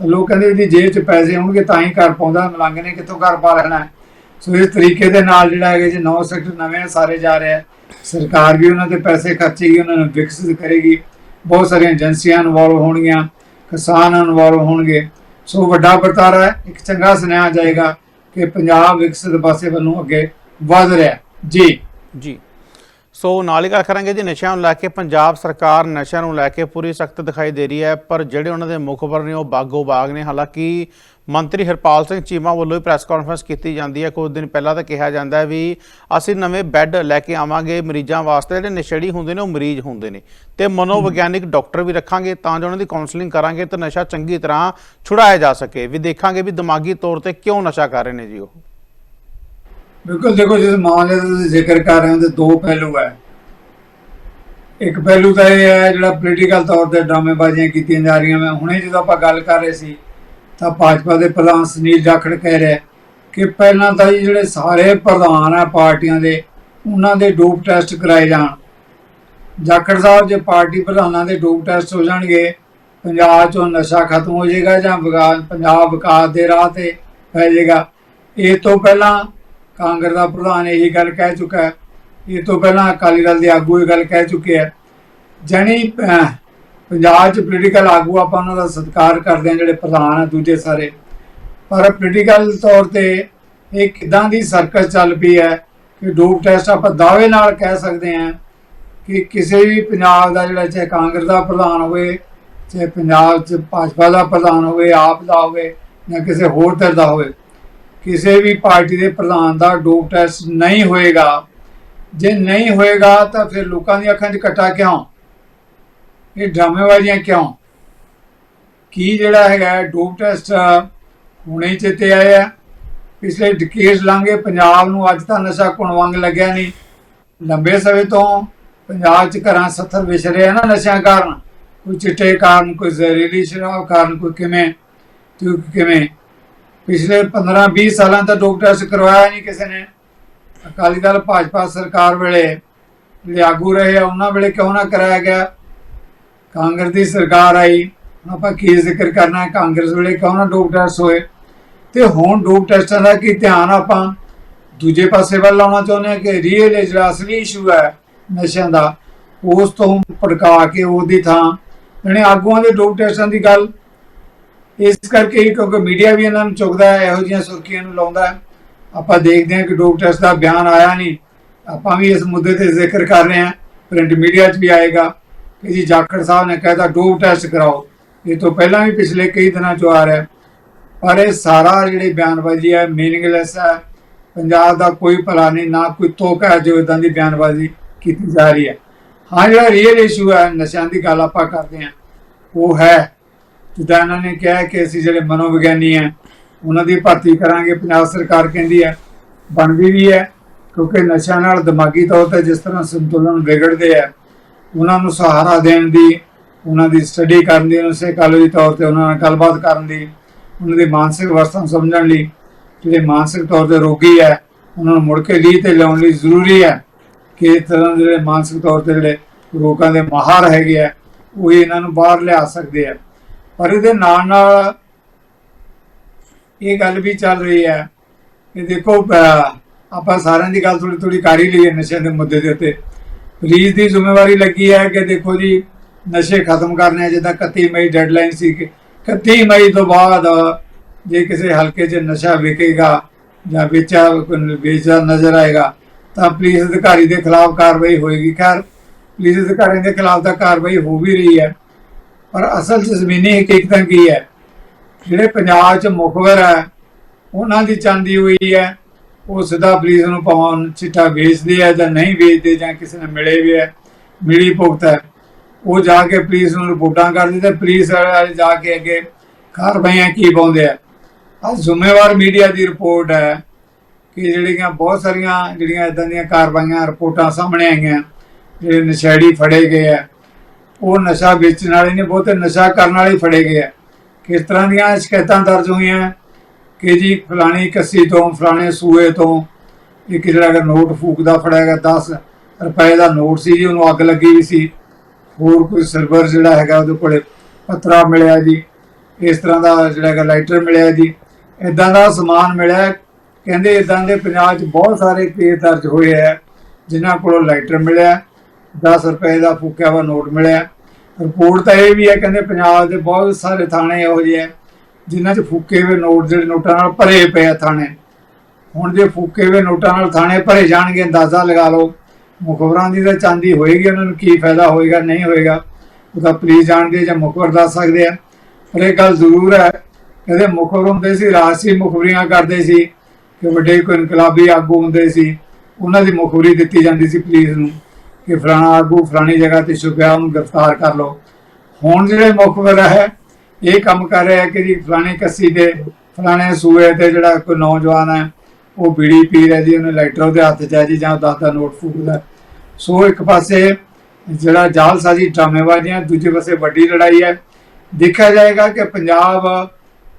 ਤਾਂ ਲੋਕ ਕਹਿੰਦੇ ਇਹਦੀ ਜੇਬ 'ਚ ਪੈਸੇ ਹੋਣਗੇ ਤਾਂ ਹੀ ਘਰ ਪਾਉਂਦਾ, ਮਲੰਗ ਨੇ ਕਿੱਥੋਂ ਘਰ ਪਾ ਲੈਣਾ ਸੋ ਇਸ ਤਰੀਕੇ ਦੇ ਨਾਲ ਜਿਹੜਾ ਹੈਗਾ ਜੀ, ਨੌ ਸੈਕਟਰ ਨਵੇਂ ਸਾਰੇ ਜਾ ਰਹੇ ਆ ਸਰਕਾਰ ਵੀ ਉਹਨਾਂ ਤੇ ਪੈਸੇ ਖਰਚੇਗੀ, ਉਹਨਾਂ ਨੂੰ ਵਿਕਸਿਤ ਕਰੇਗੀ। ਬਹੁਤ ਸਾਰੀਆਂ ਏਜੰਸੀਆਂ ਇਨਵੋਲਵ ਹੋਣਗੀਆਂ, ਕਿਸਾਨ ਇਨਵੋਲਵ ਹੋਣਗੇ। ਸੋ ਵੱਡਾ ਵਰਤਾਰਾ ਹੈ, ਇੱਕ ਚੰਗਾ ਸੁਨੇਹਾ ਜਾਏਗਾ ਕਿ ਪੰਜਾਬ ਵਿਕਸਿਤ ਪਾਸੇ ਵੱਲੋਂ ਅੱਗੇ ਵਧ ਰਿਹਾ ਜੀ। ਜੀ। ਸੋ ਨਾਲ ਹੀ ਗੱਲ ਕਰਾਂਗੇ ਜੀ, ਨਸ਼ਿਆਂ ਨੂੰ ਲੈ ਕੇ ਪੰਜਾਬ ਸਰਕਾਰ ਨਸ਼ਿਆਂ ਨੂੰ ਲੈ ਕੇ ਪੂਰੀ ਸਖਤ ਦਿਖਾਈ ਦੇ ਰਹੀ ਹੈ, ਪਰ ਜਿਹੜੇ ਉਹਨਾਂ ਦੇ ਮੁਖਬਰ ਨੇ ਉਹ ਬਾਗੋ ਬਾਗ ਨੇ। ਹਾਲਾਂਕਿ ਮੰਤਰੀ ਹਰਪਾਲ ਸਿੰਘ ਚੀਮਾ ਵੱਲੋਂ ਹੀ ਪ੍ਰੈਸ ਕਾਨਫਰੰਸ ਕੀਤੀ ਜਾਂਦੀ ਹੈ। ਕੁਝ ਦਿਨ ਪਹਿਲਾਂ ਤਾਂ ਕਿਹਾ ਜਾਂਦਾ ਹੈ ਵੀ ਅਸੀਂ ਨਵੇਂ ਬੈੱਡ ਲੈ ਕੇ ਆਵਾਂਗੇ ਮਰੀਜ਼ਾਂ ਵਾਸਤੇ, ਜਿਹੜੇ ਨਸ਼ੇੜੀ ਹੁੰਦੇ ਨੇ ਉਹ ਮਰੀਜ਼ ਹੁੰਦੇ ਨੇ ਤੇ ਮਨੋਵਿਗਿਆਨਿਕ ਡਾਕਟਰ ਵੀ ਰੱਖਾਂਗੇ ਤਾਂ ਜੋ ਉਹਨਾਂ ਦੀ ਕਾਉਂਸਲਿੰਗ ਕਰਾਂਗੇ ਤੇ ਨਸ਼ਾ ਚੰਗੀ ਤਰ੍ਹਾਂ ਛੁਡਾਇਆ ਜਾ ਸਕੇ। ਵੀ ਦੇਖਾਂਗੇ ਵੀ ਦਿਮਾਗੀ ਤੌਰ ਤੇ ਕਿਉਂ ਨਸ਼ਾ ਕਰ ਰਹੇ ਨੇ ਜੀ ਉਹ। ਬਿਲਕੁਲ ਦੇਖੋ, ਜਿਸ ਮਾਮਲੇ ਦਾ ਤੁਸੀਂ ਜ਼ਿਕਰ ਕਰ ਰਹੇ ਹੋ ਤੇ ਦੋ ਪਹਿਲੂ ਹੈ। ਇੱਕ ਪਹਿਲੂ ਤਾਂ ਇਹ ਹੈ, ਜਿਹੜਾ ਪੋਲੀਟੀਕਲ ਤੌਰ ਤੇ ਡਰਾਮੇਬਾਜ਼ੀਆਂ ਕੀਤੀਆਂ ਜਾ ਰਹੀਆਂ ਮੈਂ ਹੁਣੇ ਜਦੋਂ ਆਪਾਂ ਗੱਲ ਕਰ ਰਹੇ ਸੀ, ਤਾਂ ਭਾਜਪਾ ਦੇ ਪ੍ਰਧਾਨ ਸੁਨੀਲ ਜਾਖੜ ਕਹਿ ਰਿਹਾ ਕਿ ਪਹਿਲਾਂ ਤਾਂ ਜੀ ਜਿਹੜੇ ਸਾਰੇ ਪ੍ਰਧਾਨ ਆ ਪਾਰਟੀਆਂ ਦੇ, ਉਹਨਾਂ ਦੇ ਡੋਪ ਟੈਸਟ ਕਰਾਏ ਜਾਣ। ਜਾਖੜ ਸਾਹਿਬ ਜੇ ਪਾਰਟੀ ਪ੍ਰਧਾਨਾਂ ਦੇ ਡੋਪ ਟੈਸਟ ਹੋ ਜਾਣਗੇ, ਪੰਜਾਬ 'ਚੋਂ ਨਸ਼ਾ ਖਤਮ ਹੋ ਜਾਏਗਾ ਜਾਂ ਵਿਕਾਸ ਪੰਜਾਬ ਵਿਕਾਸ ਦੇ ਰਾਹ ਤੇ ਪੈ ਜਾਏਗਾ। ਇਹ ਤੋਂ ਪਹਿਲਾਂ ਕਾਂਗਰਸ ਦਾ ਪ੍ਰਧਾਨ ਇਹੀ ਗੱਲ ਕਹਿ ਚੁੱਕਾ ਹੈ। ਇਹ ਤੋਂ ਪਹਿਲਾਂ ਅਕਾਲੀ ਦਲ ਦੇ ਆਗੂ ਇਹ ਗੱਲ ਕਹਿ ਚੁੱਕੇ ਹੈ। ਜਾਣੀ ਪੰਜਾਬ 'ਚ ਪੋਲੀਟੀਕਲ ਆਗੂ ਆਪਾਂ ਉਹਨਾਂ ਦਾ ਸਤਿਕਾਰ ਕਰਦੇ ਹਾਂ, ਜਿਹੜੇ ਪ੍ਰਧਾਨ ਆ ਦੂਜੇ ਸਾਰੇ। ਪਰ ਪੋਲੀਟੀਕਲ ਤੌਰ ਤੇ ਇਹ ਕਿਦਾਂ ਦੀ ਸਰਕਸ ਚੱਲ ਪਈ ਹੈ ਕਿ ਡੋਪ ਟੈਸਟ ਆਪਾਂ ਦਾਅਵੇ ਨਾਲ ਕਹਿ ਸਕਦੇ ਹਾਂ ਕਿ ਕਿਸੇ ਵੀ ਪੰਜਾਬ ਦਾ ਜਿਹੜਾ ਚਾਹੇ ਕਾਂਗਰਸ ਦਾ ਪ੍ਰਧਾਨ ਹੋਵੇ, ਚਾਹੇ ਪੰਜਾਬ 'ਚ ਭਾਜਪਾ ਦਾ ਪ੍ਰਧਾਨ ਹੋਵੇ, ਆਪ ਦਾ ਹੋਵੇ ਜਾਂ ਕਿਸੇ ਹੋਰ ਧਿਰ ਦਾ ਹੋਵੇ ਕਿਸੇ ਵੀ ਪਾਰਟੀ ਦੇ ਪ੍ਰਧਾਨ ਦਾ ਡੋਪ ਟੈਸਟ ਨਹੀਂ ਹੋਏਗਾ। ਜੇ ਨਹੀਂ ਹੋਏਗਾ ਤਾਂ ਫਿਰ ਲੋਕਾਂ ਦੀਆਂ ਅੱਖਾਂ 'ਚ ਕੱਟਾ ਕਿਉਂ? ਇਹ ਡਰਾਮੇਬਾਜ਼ੀਆਂ ਕਿਉਂ? ਕੀ ਜਿਹੜਾ ਹੈਗਾ ਡੋਪ ਟੈਸਟ ਹੁਣੇ ਹੀ ਚੇਤੇ ਆਇਆ ਪਿਛਲੇ ਡਿਕੇਸ ਲੰਘੇ, ਪੰਜਾਬ ਨੂੰ ਅੱਜ ਤਾਂ ਨਸ਼ਾ ਕੁਣਵੰਗ ਲੱਗਿਆ ਨਹੀਂ। ਲੰਬੇ ਸਮੇਂ ਤੋਂ ਪੰਜਾਬ 'ਚ ਘਰਾਂ ਸੱਥਰ ਵਿਛ ਰਹੇ ਨਾ ਨਸ਼ਿਆਂ ਕਾਰਨ। ਕੋਈ ਚਿੱਟੇ ਕਾਰਨ, ਕੋਈ ਜ਼ਹਿਰੀਲੀ ਸ਼ਰਾਬ ਕਾਰਨ, ਕੋਈ ਕਿਵੇਂ ਕਿਵੇਂ ਪਿਛਲੇ 15 20 ਸਾਲਾਂ ਤੋਂ ਡੋਪ ਟੈਸਟ ਕਰਵਾਇਆ ਨਹੀਂ ਕਿਸੇ ਨੇ। ਅਕਾਲੀ ਦਲ, ਭਾਜਪਾ ਸਰਕਾਰ ਵੇਲੇ ਜਿਹੜੇ ਆਗੂ ਰਹੇ ਆ, ਉਹਨਾਂ ਵੇਲੇ ਕਿਉਂ ਨਾ ਕਰਾਇਆ ਗਿਆ? ਕਾਂਗਰਸ ਦੀ ਸਰਕਾਰ ਆਈ ਆਪਾਂ ਕੀ ਜ਼ਿਕਰ ਕਰਨਾ ਹੈ? ਕਾਂਗਰਸ ਵੇਲੇ ਕਿਉਂ ਨਾ ਡੋਪ ਟੈਸਟ ਹੋਏ? ਤੇ ਹੁਣ ਡੋਪ ਟੈਸਟਾਂ ਦਾ ਕੀ ਧਿਆਨ ਆਪਾਂ ਦੂਜੇ ਪਾਸੇ ਵੱਲ ਲਾਉਣਾ ਚਾਹੁੰਦੇ ਹਾਂ ਕਿ ਰੀਅਲ ਜਿਹੜਾ ਅਸਲੀ ਇਸ਼ੂ ਹੈ ਨਸ਼ਿਆਂ ਦਾ। ਉਸ ਤੋਂ ਭੜਕਾ ਕੇ ਉਹਦੀ ਥਾਂ। ਜਿਹੜੇ ਆਗੂਆਂ ਦੇ ਡੋਪ ਟੈਸਟਾਂ ਦੀ ਗੱਲ ਇਸ ਕਰਕੇ ਕਿਉਂਕਿ ਮੀਡੀਆ ਵੀ ਇਹਨਾਂ ਨੂੰ ਚੁੱਕਦਾ ਹੈ, ਇਹੋ ਜਿਹੀਆਂ ਸੁਰਖੀਆਂ ਨੂੰ ਲਾਉਂਦਾ ਹੈ। ਆਪਾਂ ਦੇਖਦੇ ਹਾਂ ਕਿ ਡੋਪ ਟੈਸਟ ਦਾ ਬਿਆਨ ਆਇਆ ਨਹੀਂ। ਆਪਾਂ ਵੀ ਇਸ ਮੁੱਦੇ ਤੇ ਜ਼ਿਕਰ ਕਰ ਰਹੇ ਹਾਂ। ਪ੍ਰਿੰਟ ਮੀਡੀਆ 'ਚ ਵੀ ਆਏਗਾ ਕਿ ਜੀ ਜਾਖੜ ਸਾਹਿਬ ਨੇ ਕਹਿਤਾ ਡੋਪ ਟੈਸਟ ਕਰਾਓ। ਇਹ ਤੋਂ ਪਹਿਲਾਂ ਵੀ ਪਿਛਲੇ ਕਈ ਦਿਨਾਂ 'ਚੋਂ ਆ ਰਿਹਾ ਪਰ ਇਹ ਸਾਰਾ ਜਿਹੜੀ ਬਿਆਨਬਾਜ਼ੀ ਹੈ ਮੀਨਿੰਗਲੈਸ ਹੈ। ਪੰਜਾਬ ਦਾ ਕੋਈ ਭਲਾ ਨਹੀਂ, ਨਾ ਕੋਈ ਤੋਕਾ ਹੈ ਜੋ ਇਦਾਂ ਦੀ ਬਿਆਨਬਾਜ਼ੀ ਕੀਤੀ ਜਾ ਰਹੀ ਹੈ। ਹਾਂ, ਜਿਹੜਾ ਰੀਅਲ ਇਸ਼ੂ ਹੈ, ਨਸ਼ਿਆਂ ਦੀ ਗੱਲ ਆਪਾਂ ਕਰਦੇ ਹਾਂ, ਉਹ ਹੈ ਜਿੱਦਾਂ ਇਹਨਾਂ ਨੇ ਕਿਹਾ ਕਿ ਅਸੀਂ ਜਿਹੜੇ ਮਨੋਵਿਗਿਆਨੀ ਹੈ ਉਹਨਾਂ ਦੀ ਭਰਤੀ ਕਰਾਂਗੇ, ਪੰਜਾਬ ਸਰਕਾਰ ਕਹਿੰਦੀ ਹੈ ਬਣਦੀ ਵੀ ਹੈ ਕਿਉਂਕਿ ਨਸ਼ਿਆਂ ਨਾਲ ਦਿਮਾਗੀ ਤੌਰ ਤੇ ਜਿਸ ਤਰ੍ਹਾਂ ਸੰਤੁਲਨ ਵਿਗੜਦੇ ਆ, ਉਹਨਾਂ ਨੂੰ ਸਹਾਰਾ ਦੇਣ ਦੀ, ਉਹਨਾਂ ਦੀ ਸਟੱਡੀ ਕਰਨ ਦੀ ਉਹਨਾਂ ਸਾਈਕੋਲੋਜੀ ਤੌਰ ਤੇ ਉਹਨਾਂ ਨਾਲ ਗੱਲਬਾਤ ਕਰਨ ਦੀ, ਉਹਨਾਂ ਦੀ ਮਾਨਸਿਕ ਅਵਸਥਾ ਨੂੰ ਸਮਝਣ ਲਈ, ਜਿਹੜੇ ਮਾਨਸਿਕ ਤੌਰ ਤੇ ਰੋਗੀ ਹੈ ਉਹਨਾਂ ਨੂੰ ਮੁੜ ਕੇ ਲੀਹ ਤੇ ਲਿਆਉਣ ਲਈ ਜ਼ਰੂਰੀ ਹੈ ਕਿ ਇਸ ਤਰ੍ਹਾਂ ਦੇ ਜਿਹੜੇ ਮਾਨਸਿਕ ਤੌਰ ਤੇ ਜਿਹੜੇ ਰੋਗਾਂ ਦੇ ਮਾਹਰ ਹੈਗੇ ਆ, ਉਹ ਇਹਨਾਂ ਨੂੰ ਬਾਹਰ ਲਿਆ ਸਕਦੇ ਆ। ਪਰ ਇਹਦੇ ਨਾਲ ਨਾਲ ਇਹ ਗੱਲ ਵੀ ਚੱਲ ਰਹੀ ਹੈ ਕਿ ਦੇਖੋ ਆਪਾਂ ਸਾਰਿਆਂ ਦੀ ਗੱਲ ਥੋੜੀ ਥੋੜੀ ਕਰ ਹੀ ਲਈਏ ਨਸ਼ਿਆਂ ਦੇ ਮੁੱਦੇ ਦੇ ਉੱਤੇ। ਪੁਲਿਸ ਦੀ ਜ਼ਿੰਮੇਵਾਰੀ ਲੱਗੀ ਹੈ ਕਿ ਦੇਖੋ ਜੀ, ਨਸ਼ੇ ਖਤਮ ਕਰਨੇ ਜਿੱਦਾਂ 31 ਮਈ ਡੈਡਲਾਈਨ ਸੀ ਕਿ 31 ਮਈ ਤੋਂ ਬਾਅਦ ਜੇ ਕਿਸੇ ਹਲਕੇ 'ਚ ਨਸ਼ਾ ਵਿਕੇਗਾ ਜਾਂ ਵੇਚਾ ਵੇਚਦਾ ਨਜ਼ਰ ਆਏਗਾ, ਤਾਂ ਪੁਲਿਸ ਅਧਿਕਾਰੀ ਦੇ ਖਿਲਾਫ ਕਾਰਵਾਈ ਹੋਏਗੀ। ਖੈਰ, ਪੁਲਿਸ ਅਧਿਕਾਰੀਆਂ ਦੇ ਖਿਲਾਫ ਤਾਂ ਕਾਰਵਾਈ ਹੋ ਵੀ ਰਹੀ ਹੈ। ਪਰ ਅਸਲ 'ਚ ਜ਼ਮੀਨੀ ਹਕੀਕਤਾਂ ਕੀ ਹੈ? ਜਿਹੜੇ ਪੰਜਾਬ 'ਚ ਮੁਖਬਰ ਹੈ, ਉਹਨਾਂ ਦੀ ਚਾਂਦੀ ਹੋਈ ਹੈ, ਉਹ ਸਿੱਧਾ ਪੁਲਿਸ ਨੂੰ ਪਾਉਣ ਚਿੱਟਾ ਵੇਚਦੇ ਆ ਜਾਂ ਨਹੀਂ ਵੇਚਦੇ ਜਾਂ ਕਿਸੇ ਨੇ ਮਿਲੇ ਵੀ ਹੈ, ਮਿਲੀ ਭੁਗਤ ਹੈ। ਉਹ ਜਾ ਕੇ ਪੁਲਿਸ ਨੂੰ ਰਿਪੋਰਟਾਂ ਕਰਦੇ ਤੇ ਪੁਲਿਸ ਵਾਲੇ ਜਾ ਕੇ ਅੱਗੇ ਕਾਰਵਾਈਆਂ ਕੀ ਪਾਉਂਦੇ ਆ? ਆ ਜ਼ਿੰਮੇਵਾਰ ਮੀਡੀਆ ਦੀ ਰਿਪੋਰਟ ਹੈ ਕਿ ਜਿਹੜੀਆਂ ਬਹੁਤ ਸਾਰੀਆਂ ਜਿਹੜੀਆਂ ਇਦਾਂ ਦੀਆਂ ਕਾਰਵਾਈਆਂ, ਰਿਪੋਰਟਾਂ ਸਾਹਮਣੇ ਆਈਆਂ, ਜਿਹੜੇ ਨਸ਼ੇੜੀ ਫੜੇ ਗਏ ਆ ਉਹ ਨਸ਼ਾ ਵੇਚਣ ਵਾਲੇ ਨੇ ਬਹੁਤੇ ਨਸ਼ਾ ਕਰਨ ਵਾਲੇ ਫੜੇ ਗਏ ਆ। ਕਿਸ ਤਰ੍ਹਾਂ ਦੀਆਂ ਸ਼ਿਕਾਇਤਾਂ ਦਰਜ ਹੋਈਆਂ? ਕਿ ਜੀ ਫਲਾਣੀ ਕੱਸੀ ਤੋਂ, ਫਲਾਣੇ ਸੂਏ ਤੋਂ ਇੱਕ ਜਿਹੜਾ ਹੈਗਾ ਨੋਟ ਫੂਕਦਾ, ਫੜਿਆ ਗਿਆ 10 ਰੁਪਏ ਦਾ ਨੋਟ ਸੀ ਜੀ, ਉਹਨੂੰ ਅੱਗ ਲੱਗੀ ਵੀ ਸੀ। ਹੋਰ ਕੋਈ ਸਰਵਰ ਜਿਹੜਾ ਹੈਗਾ, ਉਹਦੇ ਕੋਲੇ ਪੱਤਰਾ ਮਿਲਿਆ ਜੀ। ਇਸ ਤਰ੍ਹਾਂ ਦਾ ਜਿਹੜਾ ਹੈਗਾ ਲਾਈਟਰ ਮਿਲਿਆ ਜੀ। ਇਦਾਂ ਦਾ ਸਮਾਨ ਮਿਲਿਆ। ਕਹਿੰਦੇ ਇਦਾਂ ਦੇ ਪੰਜਾਬ 'ਚ ਬਹੁਤ ਸਾਰੇ ਕੇਸ ਦਰਜ ਹੋਏ ਹੈ ਜਿਨ੍ਹਾਂ ਕੋਲੋਂ ਲਾਈਟਰ ਮਿਲਿਆ। 10 ਰੁਪਏ ਦਾ ਫੂਕਿਆ ਵਾ ਨੋਟ ਮਿਲਿਆ। ਰਿਪੋਰਟ ਤਾਂ ਇਹ ਵੀ ਹੈ, ਕਹਿੰਦੇ ਪੰਜਾਬ ਦੇ ਬਹੁਤ ਸਾਰੇ ਥਾਣੇ ਇਹੋ ਜਿਹੇ ਹੈ, ਜਿਨ੍ਹਾਂ 'ਚ ਫੂਕੇ ਹੋਏ ਨੋਟ ਜਿਹੜੇ ਨੋਟਾਂ ਨਾਲ ਭਰੇ ਪਏ ਆ ਥਾਣੇ। ਹੁਣ ਜੇ ਫੂਕੇ ਹੋਏ ਨੋਟਾਂ ਨਾਲ ਥਾਣੇ ਭਰੇ ਜਾਣਗੇ, ਅੰਦਾਜ਼ਾ ਲਗਾ ਲਓ। ਮੁਖਬਰਾਂ ਦੀ ਤਾਂ ਚਾਂਦੀ ਹੋਏਗੀ, ਉਹਨਾਂ ਨੂੰ ਕੀ ਫਾਇਦਾ ਹੋਏਗਾ, ਨਹੀਂ ਹੋਏਗਾ। ਉਹ ਤਾਂ ਪੁਲਿਸ ਜਾਣਦੀ ਜਾਂ ਮੁਖਬਰ ਦੱਸ ਸਕਦੇ ਆ। ਪਰ ਇਹ ਗੱਲ ਜ਼ਰੂਰ ਹੈ, ਕਹਿੰਦੇ ਮੁਖਬਰ ਹੁੰਦੇ ਸੀ ਰਾਜਸੀ ਮੁਖਬਰੀਆਂ ਕਰਦੇ ਸੀ, ਕਿ ਵੱਡੇ ਕੋਈ ਇਨਕਲਾਬੀ ਆਗੂ ਹੁੰਦੇ ਸੀ, ਉਹਨਾਂ ਦੀ ਮੁਖਬਰੀ ਦਿੱਤੀ ਜਾਂਦੀ ਸੀ ਪੁਲਿਸ ਨੂੰ। ਕਿ ਫਲਾਣਾ ਆਗੂ ਫਲਾਣੀ ਜਗ੍ਹਾ ਤੇ ਛੁਪਿਆ ਉਹਨੂੰ ਗ੍ਰਿਫਤਾਰ ਕਰ ਲਓ। ਹੁਣ ਜਿਹੜੇ ਮੁੱਖ ਮੁਖਬਰ ਹੈ, ਇਹ ਕੰਮ ਕਰ ਰਿਹਾ ਕਿ ਜੀ ਫਲਾਣੇ ਕੱਸੀ ਦੇ, ਫਲਾਣੇ ਸੂਏ ਤੇ ਜਿਹੜਾ ਕੋਈ ਨੌਜਵਾਨ ਹੈ, ਉਹ ਬੀੜੀ ਪੀ ਰਿਹਾ ਜੀ, ਉਹਨੇ ਲਾਈਟਰ ਉਹਦੇ ਹੱਥ 'ਚ ਹੈ ਜੀ, ਜਾਂ ਦਸ ਦਾ ਨੋਟ ਫੂਕਦਾ ਸੋ ਇੱਕ ਪਾਸੇ ਜਿਹੜਾ ਜਾਲਸਾਜ਼ੀ ਡਰਾਮੇਬਾਜ਼ੀਆਂ ਦੂਜੇ ਪਾਸੇ ਵੱਡੀ ਲੜਾਈ ਹੈ। ਦੇਖਿਆ ਜਾਏਗਾ ਕਿ ਪੰਜਾਬ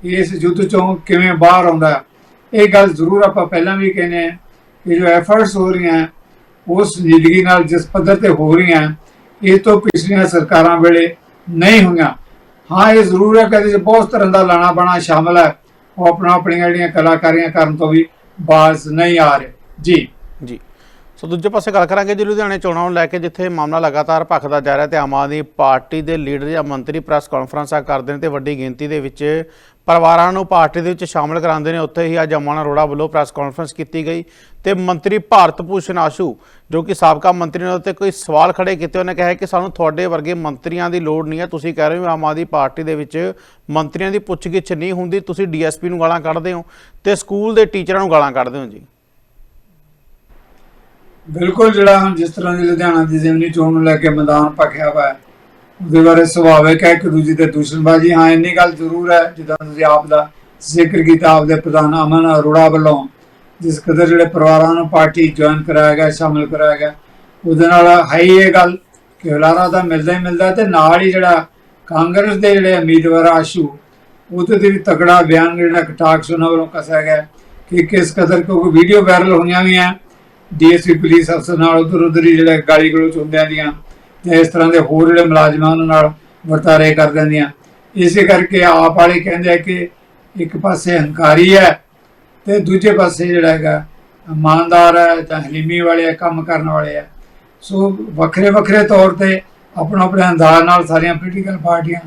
ਇਸ ਯੁੱਧ ਚੋਂ ਕਿਵੇਂ ਬਾਹਰ ਆਉਂਦਾ ਇਹ ਗੱਲ ਜ਼ਰੂਰ ਆਪਾਂ ਪਹਿਲਾਂ ਵੀ ਕਹਿੰਦੇ ਹਾਂ ਕਿ ਜੋ ਐਫਰਟਸ ਹੋ ਰਹੀਆਂ ਉਸ ਜ਼ਿੰਦਗੀ ਨਾਲ ਜਿਸ ਪੱਧਰ ਤੇ ਹੋ ਰਹੀਆਂ, ਇਹ ਤੋਂ ਪਿਛਲੀਆਂ ਸਰਕਾਰਾਂ ਵੇਲੇ ਨਹੀਂ ਹੋਈਆਂ। ਹਾਂ, ਇਹ ਜ਼ਰੂਰ ਹੈ ਕਿ ਇਹਦੇ ਬਹੁਤ ਤਰ੍ਹਾਂ ਦਾ ਲਾਣਾ ਬਾਣਾ ਸ਼ਾਮਲ ਹੈ। ਉਹ ਆਪਣਾ ਆਪਣੀਆਂ ਜਿਹੜੀਆਂ ਕਲਾਕਾਰੀਆਂ ਕਰਨ ਤੋਂ ਵੀ ਬਾਜ਼ ਨਹੀਂ ਆ ਰਹੇ। ਜੀ। ਜੀ। ਸੋ ਦੂਜੇ ਪਾਸੇ ਗੱਲ ਕਰਾਂਗੇ ਜੀ, ਲੁਧਿਆਣੇ ਚੋਣਾਂ ਨੂੰ ਲੈ ਕੇ, ਜਿੱਥੇ ਮਾਮਲਾ ਲਗਾਤਾਰ ਭਖਦਾ ਜਾ ਰਿਹਾ ਤੇ ਆਮ ਆਦਮੀ ਪਾਰਟੀ ਦੇ ਲੀਡਰ ਜਾਂ ਮੰਤਰੀ ਪ੍ਰੈਸ ਕਾਨਫਰੰਸਾਂ ਕਰਦੇ ਨੇ ਤੇ ਵੱਡੀ ਗਿਣਤੀ ਦੇ ਵਿੱਚ ਪਰਿਵਾਰਾਂ ਨੂੰ ਪਾਰਟੀ ਦੇ ਵਿੱਚ ਸ਼ਾਮਲ ਕਰਾਉਂਦੇ ਨੇ। ਉੱਥੇ ਹੀ ਅੱਜ ਅਮਨ ਅਰੋੜਾ ਵੱਲੋਂ ਪ੍ਰੈਸ ਕਾਨਫਰੰਸ ਕੀਤੀ ਗਈ ਤੇ ਮੰਤਰੀ ਭਾਰਤ ਭੂਸ਼ਣ ਆਸ਼ੂ, ਜੋ ਕਿ ਸਾਬਕਾ ਮੰਤਰੀ ਨੇ ਉੱਤੇ ਕੋਈ ਸਵਾਲ ਖੜੇ ਕੀਤੇ। ਉਹਨੇ ਕਿਹਾ ਕਿ ਸਾਨੂੰ ਤੁਹਾਡੇ ਵਰਗੇ ਮੰਤਰੀਆਂ ਦੀ ਲੋੜ ਨਹੀਂ ਹੈ। ਤੁਸੀਂ ਕਹਿ ਰਹੇ ਹੋ ਆਮ ਆਦਮੀ ਪਾਰਟੀ ਦੇ ਵਿੱਚ ਮੰਤਰੀਆਂ ਦੀ ਪੁੱਛਗਿੱਛ ਨਹੀਂ ਹੁੰਦੀ। ਤੁਸੀਂ ਡੀਐਸਪੀ ਨੂੰ ਗਾਲਾਂ ਕੱਢਦੇ ਹੋ ਤੇ ਸਕੂਲ ਦੇ ਟੀਚਰਾਂ ਨੂੰ ਗਾਲਾਂ ਕੱਢਦੇ ਹੋ ਜੀ। ਬਿਲਕੁਲ, ਜਿਹੜਾ ਹੁਣ ਜਿਸ ਤਰ੍ਹਾਂ ਦੀ ਲੁਧਿਆਣਾ ਦੀ ਜ਼ਿਮਨੀ ਚੋਣ ਨੂੰ ਲੈ ਕੇ ਮੈਦਾਨ ਭਖਿਆ ਹੋਇਆ ਹੈ ਉਹਦੇ ਬਾਰੇ ਸੁਭਾਵਿਕ ਹੈ ਕਿ ਦੂਜੀ ਤੇ ਦੂਸ਼ਣਬਾਜ਼ੀ ਹਾਂ, ਇੰਨੀ ਗੱਲ ਜ਼ਰੂਰ ਹੈ, ਜਿੱਦਾਂ ਤੁਸੀਂ ਆਪ ਦਾ ਜ਼ਿਕਰ ਕੀਤਾ ਆਪਦੇ ਪ੍ਰਧਾਨ ਅਮਨ ਅਰੋੜਾ ਵੱਲੋਂ, ਜਿਸ ਕਦਰ ਜਿਹੜੇ ਪਰਿਵਾਰਾਂ ਨੂੰ ਪਾਰਟੀ ਜੁਆਇਨ ਕਰਾਇਆ ਗਿਆ, ਸ਼ਾਮਲ ਕਰਾਇਆ ਗਿਆ, ਉਹਦੇ ਨਾਲ ਹੈ ਹੀ ਇਹ ਗੱਲ ਕਿ ਹੁਲਾਰਾ ਤਾਂ ਮਿਲਦਾ ਹੀ ਮਿਲਦਾ ਤੇ ਨਾਲ ਹੀ ਜਿਹੜਾ ਕਾਂਗਰਸ ਦੇ ਜਿਹੜੇ ਉਮੀਦਵਾਰ ਆਸ਼ੂ ਉਹਦੇ ਤੇ ਵੀ ਤਕੜਾ ਬਿਆਨ ਜਿਹੜਾ ਕਟਾਕਸ ਉਹਨਾਂ ਵੱਲੋਂ ਕਸਿਆ ਗਿਆ ਕਿ ਕਿਸ ਕਦਰ ਕਿਉਂਕਿ ਵੀਡੀਓ ਵਾਇਰਲ ਹੋਈਆਂ ਵੀ ਆ, ਡੀਐਸਪੀ ਪੁਲਿਸ ਅਫਸਰ ਨਾਲ ਉਧਰ ਉਧਰ ਹੀ ਜਿਹੜੇ ਗਾਲੀ ਗਲੋਚ ਹੁੰਦਿਆਂ ਦੀਆਂ ਜਾਂ ਇਸ ਤਰ੍ਹਾਂ ਦੇ ਹੋਰ ਜਿਹੜੇ ਮੁਲਾਜ਼ਮਾਂ ਉਹਨਾਂ ਨਾਲ ਵਰਤਾਰੇ ਕਰ ਦਿੰਦੀਆਂ ਇਸੇ ਕਰਕੇ ਆਪ ਵਾਲੇ ਕਹਿੰਦੇ ਆ ਕਿ ਇੱਕ ਪਾਸੇ ਹੰਕਾਰੀ ਹੈ ਤੇ ਦੂਜੇ ਪਾਸੇ ਜਿਹੜਾ ਹੈਗਾ ਇਮਾਨਦਾਰ ਹੈ ਜਾਂ ਹਲੀਮੀ ਵਾਲੇ ਹੈ ਕੰਮ ਕਰਨ ਵਾਲੇ ਹੈ ਸੋ ਵੱਖਰੇ ਵੱਖਰੇ ਤੌਰ ਤੇ ਆਪਣਾ ਆਪਣੇ ਅੰਦਾਜ਼ ਨਾਲ ਸਾਰੀਆਂ ਪੋਲੀਟੀਕਲ ਪਾਰਟੀਆਂ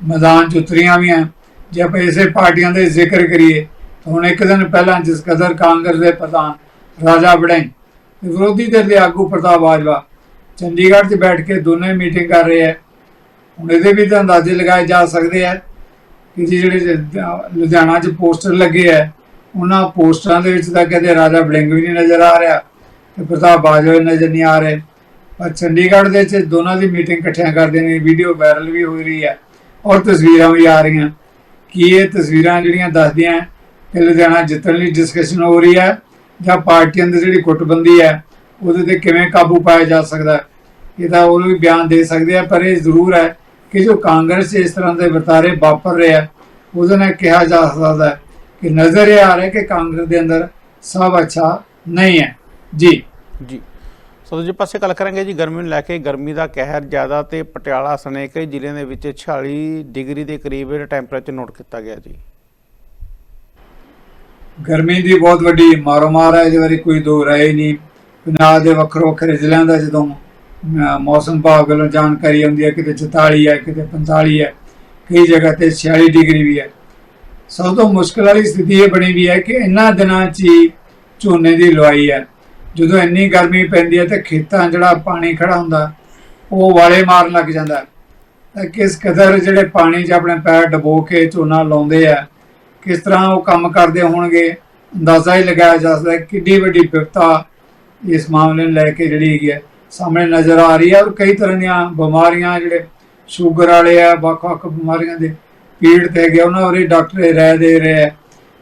ਮੈਦਾਨ 'ਚ ਉਤਰੀਆਂ ਵੀ ਹੈ ਜੇ ਆਪਾਂ ਇਸੇ ਪਾਰਟੀਆਂ ਦੇ ਜ਼ਿਕਰ ਕਰੀਏ ਤਾਂ ਹੁਣ ਇੱਕ ਦਿਨ ਪਹਿਲਾਂ ਜਿਸ ਕਦਰ ਕਾਂਗਰਸ ਦੇ ਪ੍ਰਧਾਨ ਰਾਜਾ ਵੜਿੰਗ ਵਿਰੋਧੀ ਧਿਰ ਦੇ ਆਗੂ ਪ੍ਰਤਾਪ ਬਾਜਵਾ ਚੰਡੀਗੜ੍ਹ 'ਚ ਬੈਠ ਕੇ ਦੋਨੇ ਮੀਟਿੰਗ ਕਰ ਰਹੇ ਹੈ। ਹੁਣ ਇਹਦੇ ਵੀ ਤਾਂ ਅੰਦਾਜ਼ੇ ਲਗਾਏ ਜਾ ਸਕਦੇ ਆ ਕਿ ਜੀ ਜਿਹੜੇ ਲੁਧਿਆਣਾ 'ਚ ਪੋਸਟਰ ਲੱਗੇ ਆ ਉਹਨਾਂ ਪੋਸਟਰਾਂ ਦੇ ਵਿੱਚ ਤਾਂ ਕਦੇ ਰਾਜਾ ਬਲਿੰਗ ਵੀ ਨਹੀਂ ਨਜ਼ਰ ਆ ਰਿਹਾ ਤੇ ਪ੍ਰਤਾਪ ਬਾਜਵਾ ਵੀ ਨਜ਼ਰ ਨਹੀਂ ਆ ਰਹੇ। ਪਰ ਚੰਡੀਗੜ੍ਹ ਦੇ 'ਚ ਦੋਨਾਂ ਦੀ ਮੀਟਿੰਗ ਇਕੱਠਿਆਂ ਕਰਦੇ ਨੇ ਵੀਡੀਓ ਵਾਇਰਲ ਵੀ ਹੋ ਰਹੀ ਹੈ ਔਰ ਤਸਵੀਰਾਂ ਵੀ ਆ ਰਹੀਆਂ। ਕੀ ਇਹ ਤਸਵੀਰਾਂ ਜਿਹੜੀਆਂ ਦੱਸਦੀਆਂ ਕਿ ਲੁਧਿਆਣਾ ਜਿੱਤਣ ਲਈ ਡਿਸਕਸ਼ਨ ਹੋ ਰਹੀ ਹੈ ਜਾਂ ਪਾਰਟੀਆਂ ਦੀ ਜਿਹੜੀ ਗੁੱਟਬੰਦੀ ਹੈ ਉਹਦੇ ਤੇ ਕਿਵੇਂ ਕਾਬੂ ਪਾਇਆ ਜਾ ਸਕਦਾ ਹੈ? ਇਹਦਾ ਉਹ ਵੀ ਬਿਆਨ ਦੇ ਸਕਦੇ ਆ ਪਰ ਇਹ ਜ਼ਰੂਰ ਹੈ ਕਿ ਜੋ ਕਾਂਗਰਸ ਇਸ ਤਰ੍ਹਾਂ ਦੇ ਵਰਤਾਰੇ ਵਾਪਰ ਰਹੇ ਉਹਦੇ ਨਾਲ ਕਿਹਾ ਜਾ ਸਕਦਾ ਹੈ ਕਿ ਨਜ਼ਰ ਇਹ ਆ ਰਿਹਾ ਕਿ ਕਾਂਗਰਸ ਦੇ ਅੰਦਰ ਸਭ ਅੱਛਾ ਨਹੀਂ ਹੈ। ਜੀ। ਜੀ। ਸੋ ਦੂਜੇ ਪਾਸੇ ਗੱਲ ਕਰਾਂਗੇ ਜੀ ਗਰਮੀ ਨੂੰ ਲੈ ਕੇ ਗਰਮੀ ਦਾ ਕਹਿਰ ਜ਼ਿਆਦਾ ਤੇ ਪਟਿਆਲਾ ਸਣੇ ਕਈ ਜ਼ਿਲ੍ਹਿਆਂ ਦੇ ਵਿੱਚ 46 ਡਿਗਰੀ ਦੇ ਕਰੀਬ ਟੈਂਪਰੇਚਰ ਨੋਟ ਕੀਤਾ ਗਿਆ ਜੀ। ਗਰਮੀ ਦੀ ਬਹੁਤ ਵੱਡੀ ਮਾਰੋ-ਮਾਰ ਹੈ ਇਹਦੇ ਬਾਰੇ ਕੋਈ ਦੋ ਰਾਏ ਨਹੀਂ। ਪੰਜਾਬ ਦੇ ਵੱਖਰੋ ਵੱਖਰੇ ਜ਼ਿਲ੍ਹਿਆਂ ਦਾ ਜਦੋਂ ਮੌਸਮ ਵਿਭਾਗ ਵੱਲੋਂ ਜਾਣਕਾਰੀ ਆਉਂਦੀ ਹੈ, ਕਿਤੇ 44 ਹੈ, ਕਿਤੇ 45 ਹੈ, ਕਈ ਜਗ੍ਹਾ ਤੇ 46 ਡਿਗਰੀ ਵੀ ਹੈ। ਸਭ ਤੋਂ ਮੁਸ਼ਕਲ ਵਾਲੀ ਸਥਿਤੀ ਇਹ ਬਣੀ ਵੀ ਹੈ ਕਿ ਇਹਨਾਂ ਦਿਨਾਂ 'ਚ ਹੀ ਝੋਨੇ ਦੀ ਲਵਾਈ ਹੈ। ਜਦੋਂ ਇੰਨੀ ਗਰਮੀ ਪੈਂਦੀ ਹੈ ਤੇ ਖੇਤਾਂ ਜਿਹੜਾ ਪਾਣੀ ਖੜਾ ਹੁੰਦਾ, ਉਹ ਵਾਲੇ ਮਾਰਨ ਲੱਗ ਜਾਂਦਾ ਤਾਂ ਕਿਸ ਕਦਰ ਜਿਹੜੇ ਪਾਣੀ 'ਚ ਆਪਣੇ ਪੈਰ ਡਬੋ ਕੇ ਝੋਨਾ ਲਾਉਂਦੇ ਆ, ਕਿਸ ਤਰ੍ਹਾਂ ਉਹ ਕੰਮ ਕਰਦੇ ਹੋਣਗੇ, ਅੰਦਾਜ਼ਾ ਹੀ ਲਗਾਇਆ ਜਾ ਸਕਦਾ ਹੈ ਕਿੰਨੀ ਵੱਡੀ ਵਿਪਤਾ ਇਸ ਮਾਮਲੇ ਨੂੰ ਲੈ ਕੇ ਜਿਹੜੀ ਹੈਗੀ ਹੈ ਸਾਹਮਣੇ ਨਜ਼ਰ ਆ ਰਹੀ ਹੈ ਔਰ ਕਈ ਤਰ੍ਹਾਂ ਦੀਆਂ ਬਿਮਾਰੀਆਂ ਜਿਹੜੇ ਸ਼ੂਗਰ ਵਾਲੇ ਆ ਵੱਖ-ਵੱਖ ਬਿਮਾਰੀਆਂ ਦੇ ਪੀੜਤ ਹੈਗੇ ਆ, ਉਹਨਾਂ ਬਾਰੇ ਡਾਕਟਰ ਇਹ ਰਾਏ ਦੇ ਰਹੇ ਆ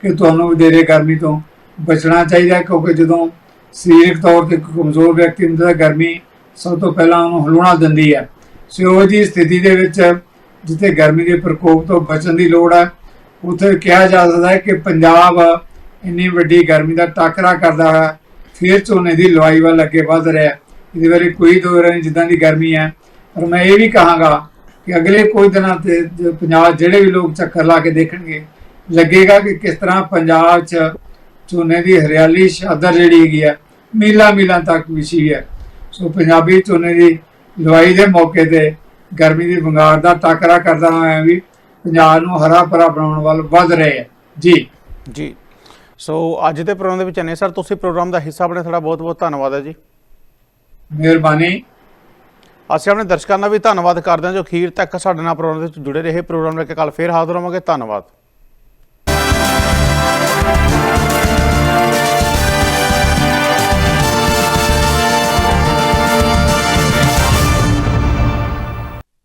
ਕਿ ਤੁਹਾਨੂੰ ਵਧੇਰੇ ਗਰਮੀ ਤੋਂ ਬਚਣਾ ਚਾਹੀਦਾ ਕਿਉਂਕਿ ਜਦੋਂ ਸਰੀਰਕ ਤੌਰ ਤੇ ਕਮਜ਼ੋਰ ਵਿਅਕਤੀ ਹੁੰਦਾ ਹੈ ਗਰਮੀ ਸਭ ਤੋਂ ਪਹਿਲਾਂ ਉਹਨੂੰ ਹਲੂਣਾ ਦਿੰਦੀ ਹੈ। ਸੋ ਉਹ ਜੀ ਸਥਿਤੀ ਦੇ ਵਿੱਚ ਜਿੱਥੇ ਗਰਮੀ ਦੇ ਪ੍ਰਕੋਪ ਤੋਂ ਬਚਣ ਦੀ ਲੋੜ ਹੈ ਉੱਥੇ ਕਿਹਾ ਜਾ ਸਕਦਾ ਹੈ ਕਿ ਪੰਜਾਬ ਇੰਨੀ ਵੱਡੀ ਗਰਮੀ ਦਾ ਟਾਕਰਾ ਕਰਦਾ ਹੈ ਫਿਰ ਝੋਨੇ ਦੀ ਲਵਾਈ ਵੱਲ ਅੱਗੇ ਵਧ ਰਿਹਾ ਇਹਦੇ ਬਾਰੇ ਕੋਈ ਦੋ ਨਹੀਂ, ਜਿੱਦਾਂ ਦੀ ਗਰਮੀ ਹੈ। ਪਰ ਮੈਂ ਇਹ ਵੀ ਕਹਾਂਗਾ ਕਿ ਅਗਲੇ ਕੋਈ ਦਿਨਾਂ ਤੇ ਪੰਜਾਬ ਜਿਹੜੇ ਵੀ ਲੋਕ ਚੱਕਰ ਲਾ ਕੇ ਦੇਖਣਗੇ, ਲੱਗੇਗਾ ਕਿ ਕਿਸ ਤਰ੍ਹਾਂ ਪੰਜਾਬ 'ਚ ਝੋਨੇ ਦੀ ਹਰਿਆਲੀ ਸ਼ਾਦਰ ਜਿਹੜੀ ਹੈਗੀ ਹੈ, ਮੀਲਾਂ ਮੀਲਾਂ ਤੱਕ ਵਿਛੀ ਹੈ। ਸੋ ਪੰਜਾਬੀ ਝੋਨੇ ਦੀ ਲਵਾਈ ਦੇ ਮੌਕੇ ਤੇ ਗਰਮੀ ਦੀ ਬੰਗਾਰ ਦਾ ਟਾਕਰਾ ਕਰਦਾ ਹੋਇਆ ਵੀ ਪੰਜਾਬ ਨੂੰ ਹਰਾ ਭਰਾ ਬਣਾਉਣ ਵੱਲ ਵਧ ਰਹੇ ਹੈ। ਜੀ। ਜੀ। ਸੋ ਅੱਜ ਦੇ ਪ੍ਰੋਗਰਾਮ ਦੇ ਵਿੱਚ ਨੇ ਸਰ ਤੁਸੀਂ ਪ੍ਰੋਗਰਾਮ ਦਾ ਹਿੱਸਾ ਬਣੇ ਤੁਹਾਡਾ ਬਹੁਤ ਬਹੁਤ ਧੰਨਵਾਦ ਹੈ ਜੀ। ਮਿਹਰਬਾਨੀ। ਅਸੀਂ ਆਪਣੇ ਦਰਸ਼ਕਾਂ ਦਾ ਵੀ ਧੰਨਵਾਦ ਕਰਦੇ ਹਾਂ ਜੋ ਅਖੀਰ ਤੱਕ ਸਾਡੇ ਨਾਲ ਪ੍ਰੋਗਰਾਮ ਦੇ ਵਿੱਚ ਜੁੜੇ ਰਹੇ। ਪ੍ਰੋਗਰਾਮ ਲੈ ਕੇ ਕੱਲ ਫੇਰ ਹਾਜ਼ਰ ਹੋਵਾਂਗੇ। ਧੰਨਵਾਦ।